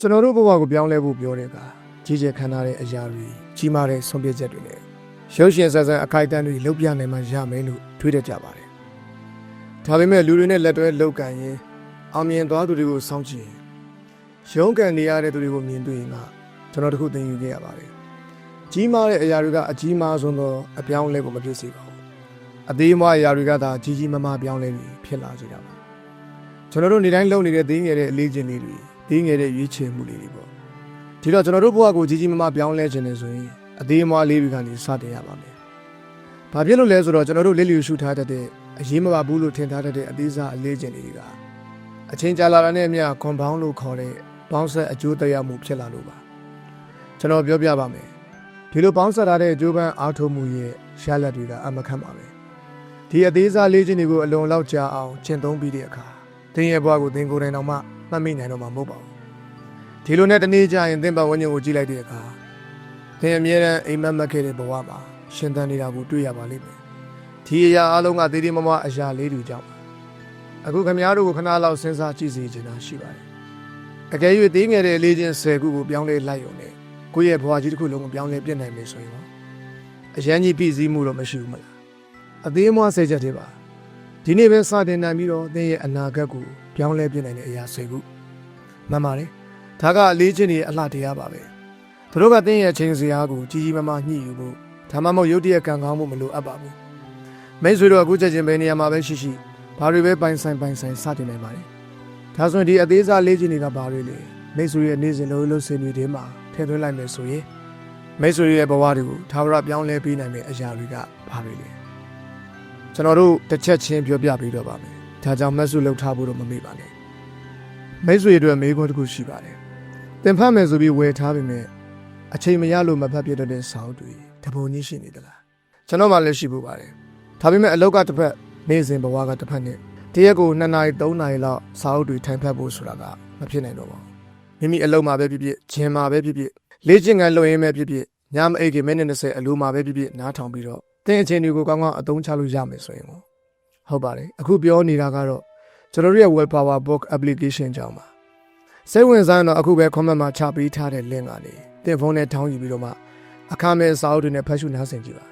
ကျွန်တော်တို့ဘဝကိုပြောင်းလဲဖို့ပြောတဲ့အခါကြီးကျယ်ခမ်းနားတဲ့အရာတွေကြီးမားတဲ့ဆုံးဖြတ်ချက်တွေနဲ့ရုပ်ရှင်ဆက်ဆံအခိုက်အတန့်တွေလုပ်ပြနိုင်မှရမယ်လို့တွေးတတ်ကြပါတယ်။ဒါပေမဲ့လူတွေနဲ့လက်တွဲလုပ်ကန်ရင်အောင်မြင်သွားသူတွေကိုစောင့်ကြည့်ရင်ရုန်းကန်နေရတဲ့သူတွေကိုမြင်တွေ့ရင်ကကျွန်တော်တခုသင်ယူခဲ့ရပါတယ်။ကြီးမားတဲ့အရာတွေကအကြီးမားဆုံးသောအပြောင်းအလဲကိုမဖြစ်စေပါဘူး။အသေးအမွားအရာတွေကသာကြီးကြီးမားမားပြောင်းလဲပြီးဖြစ်လာစေတာပါ။ကျွန်တော်တို့နေတိုင်းလုပ်နေတဲ့သေးငယ်တဲ့အလေးချင်းလေးတွေ သေးငယ်တဲ့ရွေးချယ်မှုလေးတွေပေါ့။ဒီတော့ကျွန်တော်တို့ဘဝကိုကြီးကြီးမားမားပြောင်းလဲခြင်းနေဆိုရင်အသေးအမွားလေးတွေကနေစတင်ရပါမယ်။ဘာဖြစ်လို့လဲဆိုတော့ကျွန်တော်တို့လက်လျူရှုထားတတ်တဲ့အရေးမပါဘူးလို့ထင်ထားတတ်တဲ့အသေးစားအလေးချင်းလေးတွေကအချင်းကြာလာတာနဲ့အမျှကွန်ပေါင်းလို့ခေါ်တဲ့ပေါင်းဆက်အကျိုးသက်ရောက်မှုဖြစ်လာလို့ပါ။ကျွန်တော်ပြောပြပါမယ်။ဒီလိုပေါင်းဆက်ထားတဲ့အကျိုးပန်းအားထုတ်မှုရဲ့ရလဒ်တွေကအမခံပါပဲ။ဒီအသေးစားလေးချင်းတွေကိုအလွန်လောက်ကြာအောင်ကျင့်သုံးပြီးတဲ့အခါသင်ရဲ့ဘဝကိုသင်ကိုယ်တိုင်တော့မှ မှတ်မိနိုင်တော့မှာမဟုတ်ပါဘူး။ဒီလိုနဲ့တနေ့ကျရင်သင်ပတ်ဝန်းကျင်ကိုကြည့်လိုက်တဲ့အခါသင်အမြဲတမ်းအိမ်မက်မက်ခဲ့တဲ့ဘဝမှာရှင်သန်နေတာကိုတွေ့ရပါလိမ့်မယ်။ဒီအရာအလုံးကသေးသေးမမအရာလေးတွေကြောင့်ပါအခုခမည်းတော်ကိုခဏလောက်စဉ်းစားကြည့်စေချင်တာရှိပါတယ်။အကယ်၍သေးငယ်တဲ့လေးချင်း၁၀ခုကိုပြောင်းလဲလိုက်ရုံနဲ့ကိုယ့်ရဲ့ဘဝကြီးတစ်ခုလုံးကိုပြောင်းလဲပြစ်နိုင်မယ်ဆိုရင်တော့အရန်ကြီးပြည်စည်းမှုတော့မရှိဘူးမလား။အသေးအမွှားဆဲချက်တွေပါ။ဒီနေ့ပဲစတင်နိုင်ပြီးတော့သင်ရဲ့အနာဂတ်ကို ပြောင်းလဲပြစ်နိုင်တဲ့အရာ၁၀ခုမှန်ပါတယ်။ဒါကအလေးချင်းတွေအလှတရားပါပဲ။သူတို့ကသင်ရဲ့ချိန်စရာကိုကြီးကြီးမားမားညှိယူဖို့ဒါမှမဟုတ်ရုတ်တရက်ကံကောင်းမှုမလိုအပ်ပါဘူး။မိတ်ဆွေတို့အခုချက်ချင်းပဲနေရာမှာပဲရှိရှိဘာတွေပဲပိုင်ဆိုင်ပိုင်ဆိုင်စတင်နိုင်ပါတယ်။ဒါဆိုရင်ဒီအသေးစားလေးချင်းတွေကဘာတွေလဲမိတ်ဆွေရဲ့နေ့စဉ်လိုလိုဆင်တွေထဲမှာထည့်သွင်းလိုက်မယ်ဆိုရင်မိတ်ဆွေရဲ့ဘဝတွေကိုသာဝရပြောင်းလဲပေးနိုင်မယ့်အရာတွေကဘာတွေလဲ။ကျွန်တော်တို့တစ်ချက်ချင်းပြောပြပေးတော့ပါမယ်။ ဒါကြောင့်မတ်စုလောက်ထားဖို့တော့မမေ့ပါနဲ့။မိတ်ဆွေအတွက်မေးခွန်းတစ်ခုရှိပါတယ်။သင်ဖတ်မယ်ဆိုပြီးဝယ်ထားပေမဲ့အချိန်မရလို့မဖတ်ပြတတ်တဲ့စာအုပ်တွေတပုံကြီးရှိနေသလား။ကျွန်တော်မှလည်းရှိဖို့ပါတယ်။ဒါပေမဲ့အလောက်ကတစ်ဖက်နေ့စဉ်ဘဝကတစ်ဖက်နဲ့တရက်ကို2နာရီ3နာရီလောက်စာအုပ်တွေထိုင်ဖတ်ဖို့ဆိုတာကမဖြစ်နိုင်တော့ပါဘူးမိမိအလုံးမှာပဲဖြစ်ဖြစ်ဂျင်မှာပဲဖြစ်ဖြစ်လေ့ကျင့်ခန်းလုပ်ရင်းပဲဖြစ်ဖြစ်ညမအိတ်ခင်မိနစ်20အလိုမှာပဲဖြစ်ဖြစ်နားထောင်ပြီးတော့တင်းအချင်းတွေကိုကောင်းကောင်းအသုံးချလို့ရမယ်ဆိုရင်ပေါ့ ဟုတ်ပါတယ်အခုပြောနေတာကတော့ကျွန်တော်တို့ရဲ့ Well Power Book application ကြောင့်ပါစိတ်ဝင်စားရင်တော့အခုပဲ comment မှာချပေးထားတဲ့ link ကနေတင်ဖုန်းနဲ့ထောင်းယူပြီးတော့မှအခမဲ့စာအုပ်တွေနဲ့ဖတ်ရှုနားဆင်ကြည့်ပါ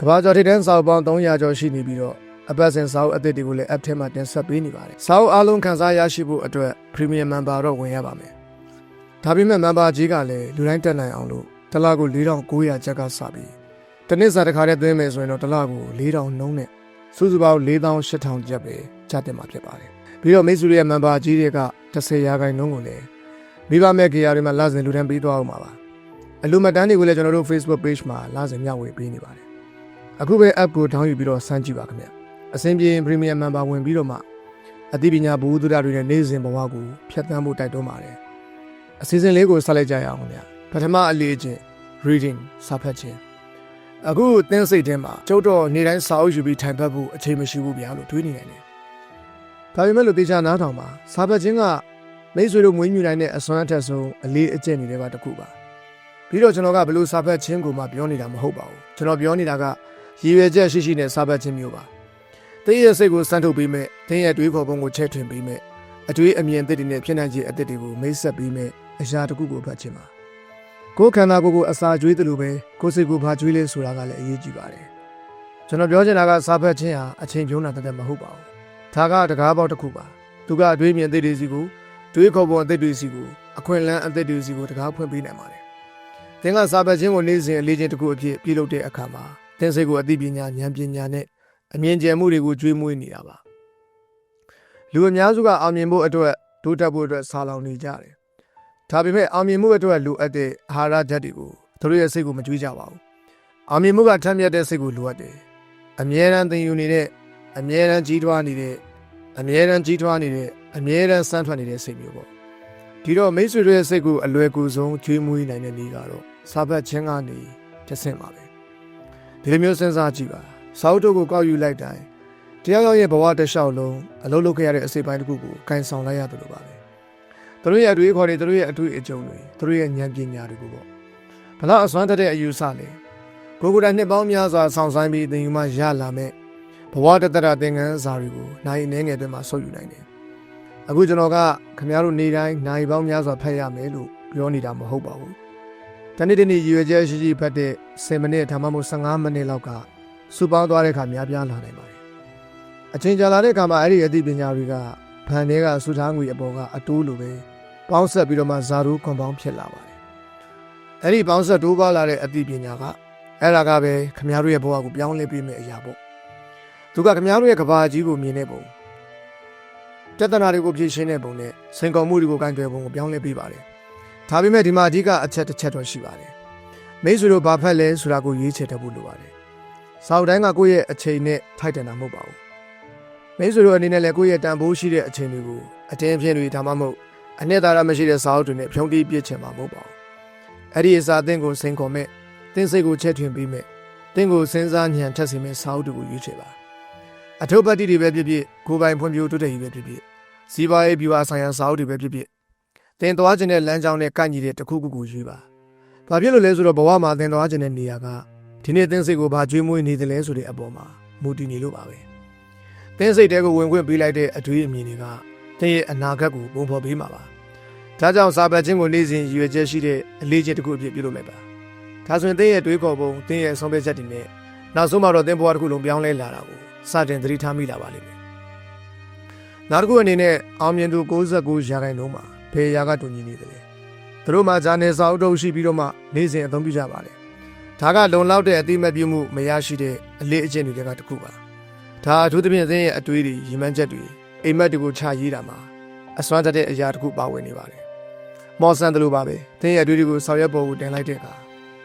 ကဘာကျော်ထိတဲ့စာအုပ်ပေါင်း300ကျော်ရှိနေပြီးတော့အပတ်စဉ်စာအုပ်အသစ်တွေကိုလည်း app ထဲမှာတင်ဆက်ပေးနေပါတယ်။စာအုပ်အားလုံးခန်းစားရရှိဖို့အတွက် Premium Member တော့ဝင်ရပါမယ်။ဒါပေမဲ့ Member ကြီးကလည်းလူတိုင်းတက်နိုင်အောင်လို့တစ်လကို4900ကျပ်ကစပြီးတစ်နှစ်စာတစ်ခါတည်းသွင်းမယ်ဆိုရင်တော့တစ်လကို4000နှုန်းနဲ့ စုစုပေါင်း4800ကျပ်ပဲကျတင်မှာဖြစ်ပါတယ်။ပြီးတော့မိတ်ဆွေရဲ့ Member ကြီးတွေက10ရာခိုင်နှုန်းကိုလည်းမိဘမဲ့ကေယာတွေမှာလစဉ်လူတန်းပေးသွားအောင်ပါပါ။အလူမတန်းတွေကိုလည်းကျွန်တော်တို့ Facebook page မှာလစဉ်မျှဝေပေးနေပါတယ်။အခုပဲ app ကို download ပြီးတော့စမ်းကြည့်ပါခင်ဗျာ။အစဉ်ပြေ premium member ဝင်ပြီးတော့မှအသိပညာဘူဒုဒတွေနဲ့နေ့စဉ်ဘဝကိုဖြတ်သန်းဖို့တိုက်တွန်းပါတယ်အစီအစဉ်လေးကိုဆက်လိုက်ကြရအောင်ဗျာပထမအလေးချင်း reading စာဖတ်ခြင်း အခုသင်စိတ်ထဲမှာကျုပ်တော့နေ့တိုင်းစာအုပ်ယူပြီးထိုင်ဖတ်ဖို့အချိန်မရှိဘူးဗျာလို့တွေးနေနိုင်တယ်ဒါပေမဲ့လို့တေချာနားထောင်ပါစာဖတ်ခြင်းကမိတ်ဆွေတို့မွေးမြူနိုင်တဲ့အစွမ်းအထက်ဆုံးအလေးအကျင့်တွေထဲမှာတစ်ခုပါပြီးတော့ကျွန်တော်ကဘယ်လိုစာဖတ်ခြင်းကိုမှပြောနေတာမဟုတ်ပါဘူးကျွန်တော်ပြောနေတာကရည်ရွယ်ချက်ရှိရှိနဲ့စာဖတ်ခြင်းမျိုးပါတင်းရဲ့စိတ်ကိုစမ်းထုတ်ပေးမဲ့တင်းရဲ့တွေးခေါ်ပုံကိုချဲ့ထွင်ပေးမဲ့အတွေးအမြင်အသစ်တွေနဲ့ဖြစ်နိုင်ခြေအသစ်တွေကိုမိတ်ဆက်ပေးမဲ့အရာတစ်ခုကိုဖတ်ခြင်းပါ ကိုယ်ခန္ဓာကိုယ်ကိုအစာကျွေးတယ်လို့ပဲကိုယ်စိတ်ကိုဘာကျွေးလဲဆိုတာကလည်းအရေးကြီးပါတယ်ကျွန်တော်ပြောချင်တာကစာဖတ်ခြင်းဟာအချိန်ပြုံးတာတသက်မဟုတ်ပါဘူးဒါကတကားပေါက်တစ်ခုပါသူကအတွေးမြင်အသစ်တွေစီကိုတွေးခေါ်ပုံအသစ်တွေစီကိုအခွင့်အလမ်းအသစ်တွေစီကိုတကားဖွင့်ပေးနိုင်ပါတယ်သင်ကစာဖတ်ခြင်းကိုနေ့စဉ်အလေးချင်းတစ်ခုအဖြစ်ပြုလုပ်တဲ့အခါမှာသင်စိတ်ကိုအသိပညာဉာဏ်ပညာနဲ့အမြင်ကျယ်မှုတွေကိုကျွေးမွေးနေတာပါလူအများစုကအောင်မြင်ဖို့အတွက်တိုးတက်ဖို့အတွက်ဆာလောင်နေကြတယ် ဒါပေမဲ့အောင်မြင်မှုအတွက်လိုအပ်တဲ့အာဟာရဓာတ်တွေကိုသူတို့ရဲ့စိတ်ကိုမကြွေးကြပါဘူးအောင်မြင်မှုကထမ်းမြက်တဲ့စိတ်ကိုလိုအပ်တယ်အမြဲတမ်းသင်ယူနေတဲ့အမြဲတမ်းကြီးထွားနေတဲ့အမြဲတမ်းကြီးထွားနေတဲ့အမြဲတမ်းစမ်းထွက်နေတဲ့စိတ်မျိုးပေါ့ဒီတော့မိတ်ဆွေတို့ရဲ့စိတ်ကိုအလွယ်ကူဆုံးကျွေးမွေးနိုင်တဲ့နည်းကတော့စာဖတ်ခြင်းကနေတဆင့်ပါပဲဒီလိုမျိုးစဉ်းစားကြည့်ပါစာအုပ်တို့ကိုကောက်ယူလိုက်တိုင်းတရားရောက်ရဲ့ဘဝတစ်လျှောက်လုံးအလုပ်လုပ်ခဲ့ရတဲ့အစိပ်ပိုင်းတစ်ခုကိုကန်ဆောင်လိုက်ရတယ်လို့ပါပဲ သူတို့ရဲ့အတွေ့အခေါ်တွေသူတို့ရဲ့အတွေ့အကြုံတွေသူတို့ရဲ့ဉာဏ်ပညာတွေကိုပေါ့ဘလောက်အစွမ်းတတ်တဲ့အယူဆလဲကိုကိုယ်တိုင်နှစ်ပေါင်းများစွာဆောင်ဆိုင်ပြီးသင်ယူမှရလာမဲ့ဘဝတတရသင်္ကန်းစာတွေကိုနိုင်နေငယ်တွင်မှဆုပ်ယူနိုင်တယ်အခုကျွန်တော်ကခင်ဗျားတို့နေတိုင်းနိုင်ပေါင်းများစွာဖတ်ရမယ်လို့ပြောနေတာမဟုတ်ပါဘူးတနေ့တနေ့ရည်ရွယ်ချက်ရှိရှိဖတ်တဲ့10မိနစ်ဒါမှမဟုတ်15မိနစ်လောက်ကစူပေါင်းသွားတဲ့အခါများပြားလာနိုင်ပါတယ်အချိန်ကြာလာတဲ့အခါမှာအဲ့ဒီအသိပညာတွေကဗန်တွေကစူထားငွေအပေါ်ကအတိုးလိုပဲ ပေါင်းဆက်ပြီးတော့မှဇာတူကွန်ပေါင်းဖြစ်လာပါတယ်အဲ့ဒီပေါင်းဆက်တိုးပါလာတဲ့အသိပညာကအဲ့ဒါကပဲခင်ဗျားတို့ရဲ့ဘဝကိုပြောင်းလဲပေးမယ့်အရာပေါ့သူကခင်ဗျားတို့ရဲ့ကဘာကြီးကိုမြင်တဲ့ပုံပြဿနာတွေကိုဖြေရှင်းတဲ့ပုံနဲ့စိန်ခေါ်မှုတွေကိုကင်တွယ်ပုံကိုပြောင်းလဲပေးပါတယ်။ဒါပေမဲ့ဒီမှာအဓိကအချက်တစ်ချက်တော့ရှိပါတယ်။မိတ်ဆွေတို့ဘာဖက်လဲဆိုတာကိုရွေးချယ်တတ်ဖို့လိုပါတယ်။စောက်တိုင်းကကိုယ့်ရဲ့အချိန်နဲ့ထိုက်တန်တာမဟုတ်ပါဘူး။မိတ်ဆွေတို့အနေနဲ့လည်းကိုယ့်ရဲ့တန်ဖိုးရှိတဲ့အချိန်တွေကိုအတင်းအပြင်းတွေဒါမှမဟုတ် အနှစ်သာရမရှိတဲ့စာအုပ်တွေနဲ့ဖြုံးတီးပြစ်ချင်မှာမဟုတ်ပါဘူး။အဲ့ဒီအစာအသင်ကိုစိန်ခေါ်မဲ့တင်းစိတ်ကိုချက်ထွင်ပေးမဲ့တင်းကိုစဉ်းစားညံထက်စီမဲ့စာအုပ်တွေကိုရွေးချယ်ပါ။အထုပ်ပတ်တိတွေပဲဖြစ်ဖြစ်ကိုယ်ပိုင်ဖွံ့ဖြိုးတိုးတက်ရေးပဲဖြစ်ဖြစ်စီးပွားရေးဗျူဟာဆိုင်ရာစာအုပ်တွေပဲဖြစ်ဖြစ်တင်သွားခြင်းတဲ့လမ်းကြောင်းနဲ့ကိုက်ညီတဲ့တစ်ခုခုကိုရွေးပါ။ဘာဖြစ်လို့လဲဆိုတော့ဘဝမှာတင်သွားခြင်းတဲ့နေရာကဒီနေ့တင်းစိတ်ကိုဘာကြွေးမွေးနေတယ်လဲဆိုတဲ့အပေါ်မှာမူတည်နေလို့ပါပဲ။တင်းစိတ်တဲကိုဝင်ခွင့်ပေးလိုက်တဲ့အတွေးအမြင်တွေကတင်းရဲ့အနာဂတ်ကိုပုံဖော်ပေးမှာပါ။ ဒါကြောင့်စာပတ်ခြင်းကိုနေ့စဉ်ရည်ရွယ်ချက်ရှိတဲ့အလေးချက်တစ်ခုအဖြစ်ပြုလုပ်လိုက်ပါ။ဒါဆိုရင်တင်းရဲ့တွေးခေါ်ပုံတင်းရဲ့ဆုံးဖြတ်ချက်တွေနဲ့နောက်ဆုံးမှာတော့တင်းဘဝတစ်ခုလုံးပြောင်းလဲလာတာကိုစတင်သတိထားမိလာပါလိမ့်မယ်။နောက်တစ်ခုအနေနဲ့အောင်မြင်သူ69ရာခိုင်နှုန်းမှာဖေးရာကတူညီနေတယ်။သူတို့မှာဂျာနယ်စာအုပ်တုပ်ရှိပြီးတော့မှနေ့စဉ်အသုံးပြုကြပါတယ်။ဒါကလုံလောက်တဲ့အတိမတ်ပြုမှုမရရှိတဲ့အလေးအကျင့်တွေကတစ်ခုပါ။ဒါအထူးသဖြင့်သင်ရဲ့အတွေးတွေရည်မှန်းချက်တွေအိမ်မက်တွေကိုခြာရေးတာမှာအစွမ်းတတ်တဲ့အရာတစ်ခုပါဝင်နေပါတယ်။ မော်ဆန်တယ်လို့ပါပဲ။သင်ရဲ့အတွေးတွေကိုဆောင်ရွက်ပေါ်ကိုတင်လိုက်တဲ့အခါ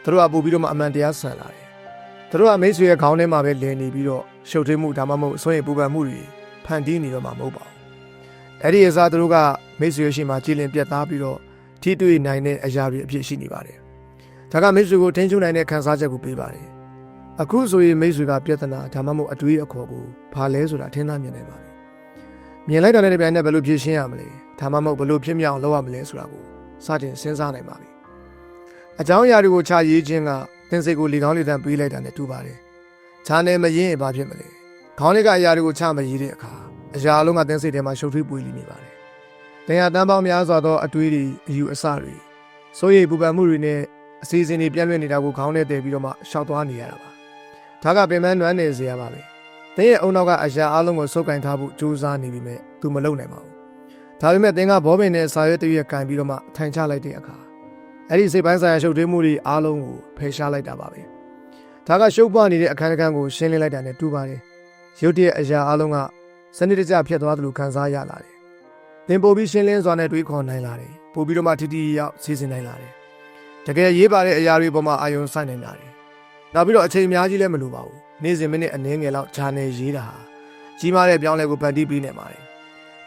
သူတို့ကပို့ပြီးတော့မှအမှန်တရားဆန်လာတယ်။သူတို့ကမိတ်ဆွေရဲ့ခေါင်းထဲမှာပဲလည်နေပြီးတော့ရှုပ်ထွေးမှုဒါမှမဟုတ်အစွမ်းရည်ပူပန်မှုတွေဖန်တီးနေတော့မှာမဟုတ်ပါဘူး။အဲ့ဒီအစားသူတို့ကမိတ်ဆွေရှိမှကြည်လင်ပြတ်သားပြီးတော့ထိတွေ့နိုင်တဲ့အရာတွေအဖြစ်ရှိနေပါတယ်။ဒါကမိတ်ဆွေကိုထိန်းချုပ်နိုင်တဲ့ခံစားချက်ကိုပေးပါတယ်။အခုဆိုရင်မိတ်ဆွေကပြဿနာဒါမှမဟုတ်အတွေးအခေါ်ကိုဘာလဲဆိုတာထင်သာမြင်နိုင်ပါပြီ။မြင်လိုက်တာနဲ့တပြိုင်နက်ဘယ်လိုဖြေရှင်းရမလဲ။ဒါမှမဟုတ်ဘယ်လိုဖြစ်မြောက်လုပ်ရမလဲဆိုတာကို စတင်စဉ်းစားနိုင်ပါပြီ။အကြောင်းအရာတွေကိုခြာရေးခြင်းကသင်စိတ်ကိုလေကောင်းလေတန်းပေးလိုက်တာနဲ့တူပါတယ်။ခြာနယ်မရင်ဘာဖြစ်မလဲ။ခေါင်းလေးကအရာတွေကိုခြာမရေးတဲ့အခါအရာအလုံးကသင်စိတ်ထဲမှာရှုပ်ထွေးပွေလိနေပါတယ်။တင်ရတန်းပေါင်းများစွာသောအတွေးတွေအယူအဆတွေစိုးရိမ်ပူပန်မှုတွေနဲ့အစီအစဉ်တွေပြန့်လွင့်နေတာကိုခေါင်းထဲတည်ပြီးတော့မှရှောက်သွားနေရတာပါ။ဒါကပင်မနွမ်းနေစရာပါပဲ။တင်းရဲ့အုံနောက်ကအရာအလုံးကိုစုပ်ကင်ထားဖို့ကြိုးစားနေပြီမဲ့သူမလုပ်နိုင်ပါဘူး။ ဒါပေမဲ့တင်းကဘောပင်နဲ့စာရွက်တရွက်ကင်ပြီးတော့မှထိုင်ချလိုက်တဲ့အခါအဲ့ဒီစိတ်ပိုင်းဆိုင်ရာရှုပ်ထွေးမှုတွေအားလုံးကိုဖယ်ရှားလိုက်တာပါပဲ။ဒါကရှုပ်ပွားနေတဲ့အခန်းတစ်ခန်းကိုရှင်းလင်းလိုက်တာနဲ့တူပါတယ်။ရုတ်တရက်အရာအားလုံးကစနစ်တကျဖြစ်သွားသလိုခံစားရလာတယ်။သင်ပို့ပြီးရှင်းလင်းစွာနဲ့တွေးခေါ်နိုင်လာတယ်။ပို့ပြီးတော့မှထိထိရောက်စီစဉ်နိုင်လာတယ်။တကယ်ရေးပါတဲ့အရာတွေပေါ်မှာအာယုံစိုက်နိုင်လာတယ်။နောက်ပြီးတော့အချိန်အများကြီးလည်းမလိုပါဘူး။နေ့စဉ်မိနစ်အနည်းငယ်လောက်ဂျာနယ်ရေးတာဟာကြီးမားတဲ့ပြောင်းလဲကိုဖန်တီးပေးနိုင်ပါတယ်။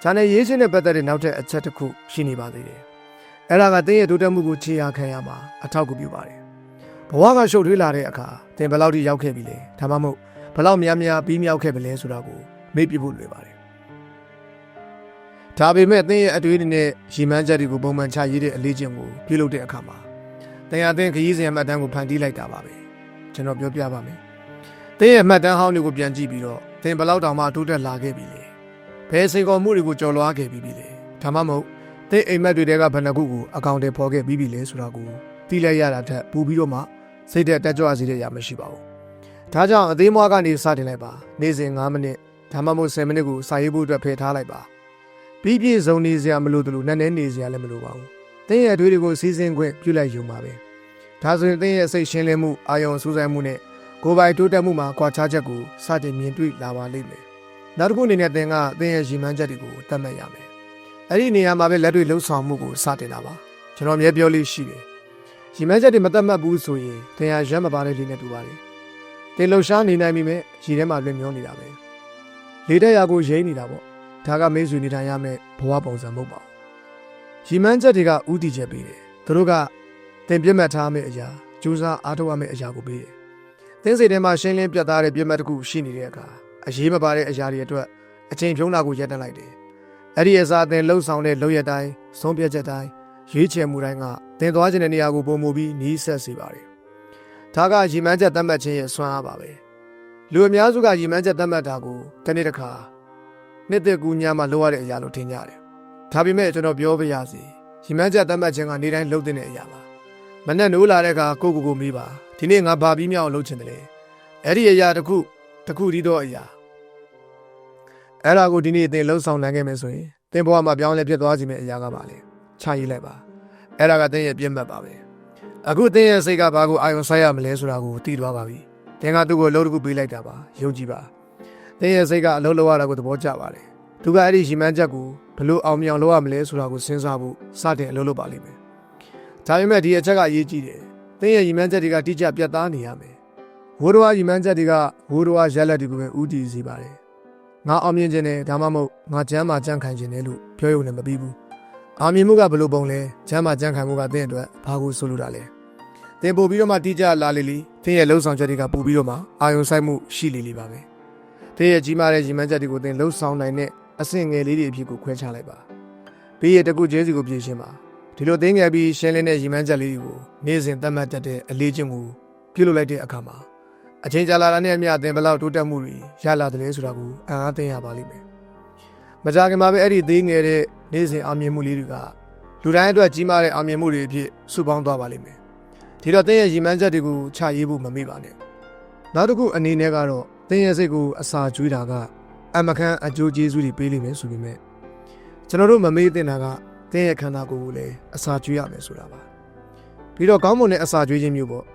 ဂျာနယ်ရေးခြင်းနဲ့ပတ်သက်တဲ့နောက်ထပ်အချက်တစ်ခုရှိနေပါသေးတယ်။အဲ့ဒါကတင်းရဲ့တိုးတက်မှုကိုခြေရာခံရမှာအထောက်အကူပြုပါတယ်။ဘဝကရှုပ်ထွေးလာတဲ့အခါတင်ဘယ်လောက်ထိရောက်ခဲ့ပြီလဲ။ဒါမှမဟုတ်ဘယ်လောက်များများပြီးမြောက်ခဲ့ပြီလဲဆိုတာကိုမေ့ပြဖို့လွယ်ပါတယ်။ဒါပေမဲ့တင်းရဲ့အတွေးတွေနဲ့ရီမန်းချက်တွေကိုပုံမှန်ချရေးတဲ့အလေးချင်းကိုပြုလုပ်တဲ့အခါမှာတင်ရတဲ့ခရီးစဉ်မှတ်တမ်းကိုဖန်တီးလိုက်တာပါပဲ။ကျွန်တော်ပြောပြပါမယ်။တင်းရဲ့မှတ်တမ်းဟောင်းတွေကိုပြန်ကြည့်ပြီးတော့တင်ဘယ်လောက်တောင်မှတိုးတက်လာခဲ့ပြီလဲ။ ဘယ်စိန်ခေါ်မှုတွေကိုကျော်လွှားခဲ့ပြီးပြီလဲ။ဒါမှမဟုတ်တင်းအိမ်မက်တွေတဲကဘယ်နှခုကိုအကောင့်တွေဖော်ခဲ့ပြီးပြီလဲဆိုတာကိုသိလိုက်ရတာထက်ပိုပြီးတော့မှစိတ်သက်တက်ကြွစေတဲ့အရာမရှိပါဘူး။ဒါကြောင့်အသေးမွားကနေစတင်လိုက်ပါ။နေ့စဉ်9မိနစ်ဒါမှမဟုတ်10မိနစ်ကိုစာရေးဖို့အတွက်ဖယ်ထားလိုက်ပါ။ပြီးပြည့်စုံနေစရာမလိုတလို့နက်နဲနေစရာလည်းမလိုပါဘူး။တင်းရဲ့အတွေးတွေကိုစီစဉ်ခွင့်ပြုလိုက်ယူပါပဲ။ဒါဆိုရင်တင်းရဲ့စိတ်ရှင်းလင်းမှုအာယုံစူးစိုက်မှုနဲ့ကိုယ်ပိုင်တိုးတက်မှုမှာကွာခြားချက်ကိုစတင်မြင်တွေ့လာပါလိမ့်မယ်။ နောက်တစ်ခုအနေနဲ့တင်းကတင်းရဲ့ရည်မှန်းချက်တွေကိုသတ်မှတ်ရမယ်။အဲ့ဒီနေရာမှာပဲလက်တွေ့လှုပ်ဆောင်မှုကိုစတင်တာပါ။ကျွန်တော်အမြဲပြောလေးရှိတယ်။ရည်မှန်းချက်တွေမသတ်မှတ်ဘူးဆိုရင်တင်းဟာရက်မပါတဲ့လေးနဲ့တူပါတယ်။တင်းလှုပ်ရှားနေနိုင်ပြီမဲ့ရည်ထဲမှာလွင်မျောနေတာပဲ။လေတက်ရာကိုရိမ့်နေတာပေါ့။ဒါကမေးဆွေနေထိုင်ရမယ့်ဘဝပုံစံမဟုတ်ပါဘူး။ရည်မှန်းချက်တွေကဥတီချက်ပေးတယ်။သူတို့ကတင်ပြတ်မှတ်ထားမယ့်အရာကြိုးစားအားထုတ်ရမယ့်အရာကိုပေးတယ်။သင်းစိတ်ထဲမှာရှင်းလင်းပြတ်သားတဲ့ပြတ်မှတ်တစ်ခုရှိနေတဲ့အခါ အရေးမပါတဲ့အရာတွေအတွက်အချိန်ဖြုံးတာကိုရပ်တန့်လိုက်တယ်။အဲ့ဒီအစားအသင်လှုပ်ဆောင်တဲ့လုပ်ရတိုင်းဆုံးဖြတ်ချက်တိုင်းရွေးချယ်မှုတိုင်းကသင်သွားခြင်းတဲ့နေရာကိုပုံမူပြီးနီးဆက်စေပါတယ်။ဒါကရည်မှန်းချက်သတ်မှတ်ခြင်းရဲ့စွမ်းအားပါပဲ။လူအများစုကရည်မှန်းချက်သတ်မှတ်တာကိုတနေ့တစ်ခါနှစ်သက်ကူညမှာလုပ်ရတဲ့အရာလို့ထင်ကြတယ်။ဒါပေမဲ့ကျွန်တော်ပြောပြရစီရီမန်းချက်တတ်မှတ်ခြင်းကနေတိုင်းလုပ်တဲ့အရာပါမနဲ့နိုးလာတဲ့အခါကိုကိုကိုမေးပါဒီနေ့ငါဘာပြီးမြောက်အောင်လုပ်ချင်တယ်လဲအဲ့ဒီအရာတစ်ခု တစ်ခုဒီတော့အရာအဲ့ဒါကိုဒီနေ့အသင်လှုပ်ဆောင်နိုင်ခဲ့မယ်ဆိုရင်သင်ဘဝမှာပြောင်းလဲဖြစ်သွားစေမယ့်အရာကပါလေခြာရေးလိုက်ပါအဲ့ဒါကသင်ရဲ့ပြည့်မှတ်ပါပဲအခုသင်ရဲ့စိတ်ကဘာကိုအာရုံစိုက်ရမလဲဆိုတာကိုသိသွားပါပြီသင်ကသူ့ကိုအလုပ်တစ်ခုပေးလိုက်တာပါယုံကြည်ပါသင်ရဲ့စိတ်ကအလုပ်လုပ်ရတာကိုသဘောကျပါတယ်သူကအဲ့ဒီရီမန်းချက်ကိုဘလို့အောင်မြောင်လုပ်ရမလဲဆိုတာကိုစဉ်းစားဖို့စတင်အလုပ်လုပ်ပါလိမ့်မယ်ဒါပေမဲ့ဒီအချက်ကအရေးကြီးတယ်သင်ရဲ့ရီမန်းချက်တွေကတိကျပြတ်သားနေရမယ် ဝိုးတော်ရီမန်းချက်တွေကဝိုးတော်ရက်လက်တွေကိုပဲဥတည်စေပါတယ်ငါအောင်မြင်ခြင်းနဲ့ဒါမှမဟုတ်ငါချမ်းသာကြံ့ခိုင်ခြင်းနဲ့လို့ပြောရုံနဲ့မပြီးဘူးအောင်မြင်မှုကဘလို့ပုံလဲချမ်းသာကြံ့ခိုင်မှုကသင်အတွက်ဘာကိုဆိုလိုတာလဲသင်ပို့ပြီးတော့မှတိကျလာလေလီသင်ရဲ့လှုပ်ဆောင်ချက်တွေကပို့ပြီးတော့မှအာယုံဆိုင်မှုရှိလေလေပါပဲသင်ရဲ့ကြီးမားတဲ့ရီမန်းချက်တွေကိုသင်လှုပ်ဆောင်နိုင်တဲ့အဆင့်ငယ်လေးတွေအဖြစ်ကိုခွဲခြားလိုက်ပါပြီးရတကူကျဲစီကိုပြင်ရှင်းပါဒီလိုသင်ငယ်ပြီးရှင်းလင်းတဲ့ရီမန်းချက်လေးတွေကိုနေ့စဉ်သတ်မှတ်တတ်တဲ့အလေးချင်းကိုပြုလုပ်လိုက်တဲ့အခါမှာ အချိန်ကြာလာတာနဲ့အမျှသင်ဘယ်လောက်တိုးတက်မှုတွေရလာတယ်လဲဆိုတာကိုအံ့အားသင်ရပါလိမ့်မယ်မကြခင်မှာပဲအဲ့ဒီသေးငယ်တဲ့နေ့စဉ်အောင်မြင်မှုလေးတွေကလူတိုင်းအတွက်ကြီးမားတဲ့အောင်မြင်မှုတွေအဖြစ်စုပေါင်းသွားပါလိမ့်မယ်ဒီတော့သင်ရဲ့ရီမန်းချက်တွေကိုချရေးဖို့မမေ့ပါနဲ့နောက်တစ်ခုအနေနဲ့ကတော့သင်ရဲ့စိတ်ကိုအစာကျွေးတာကအမခန်းအကျိုးကျေးဇူးတွေပေးလိမ့်မယ်ဆိုပေမဲ့ကျွန်တော်တို့မမေ့တင်တာကသင်ရဲ့ခန္ဓာကိုယ်ကိုလည်းအစာကျွေးရမယ်ဆိုတာပါပြီးတော့ကောင်းမွန်တဲ့အစာကျွေးခြင်းမျိုးပေါ့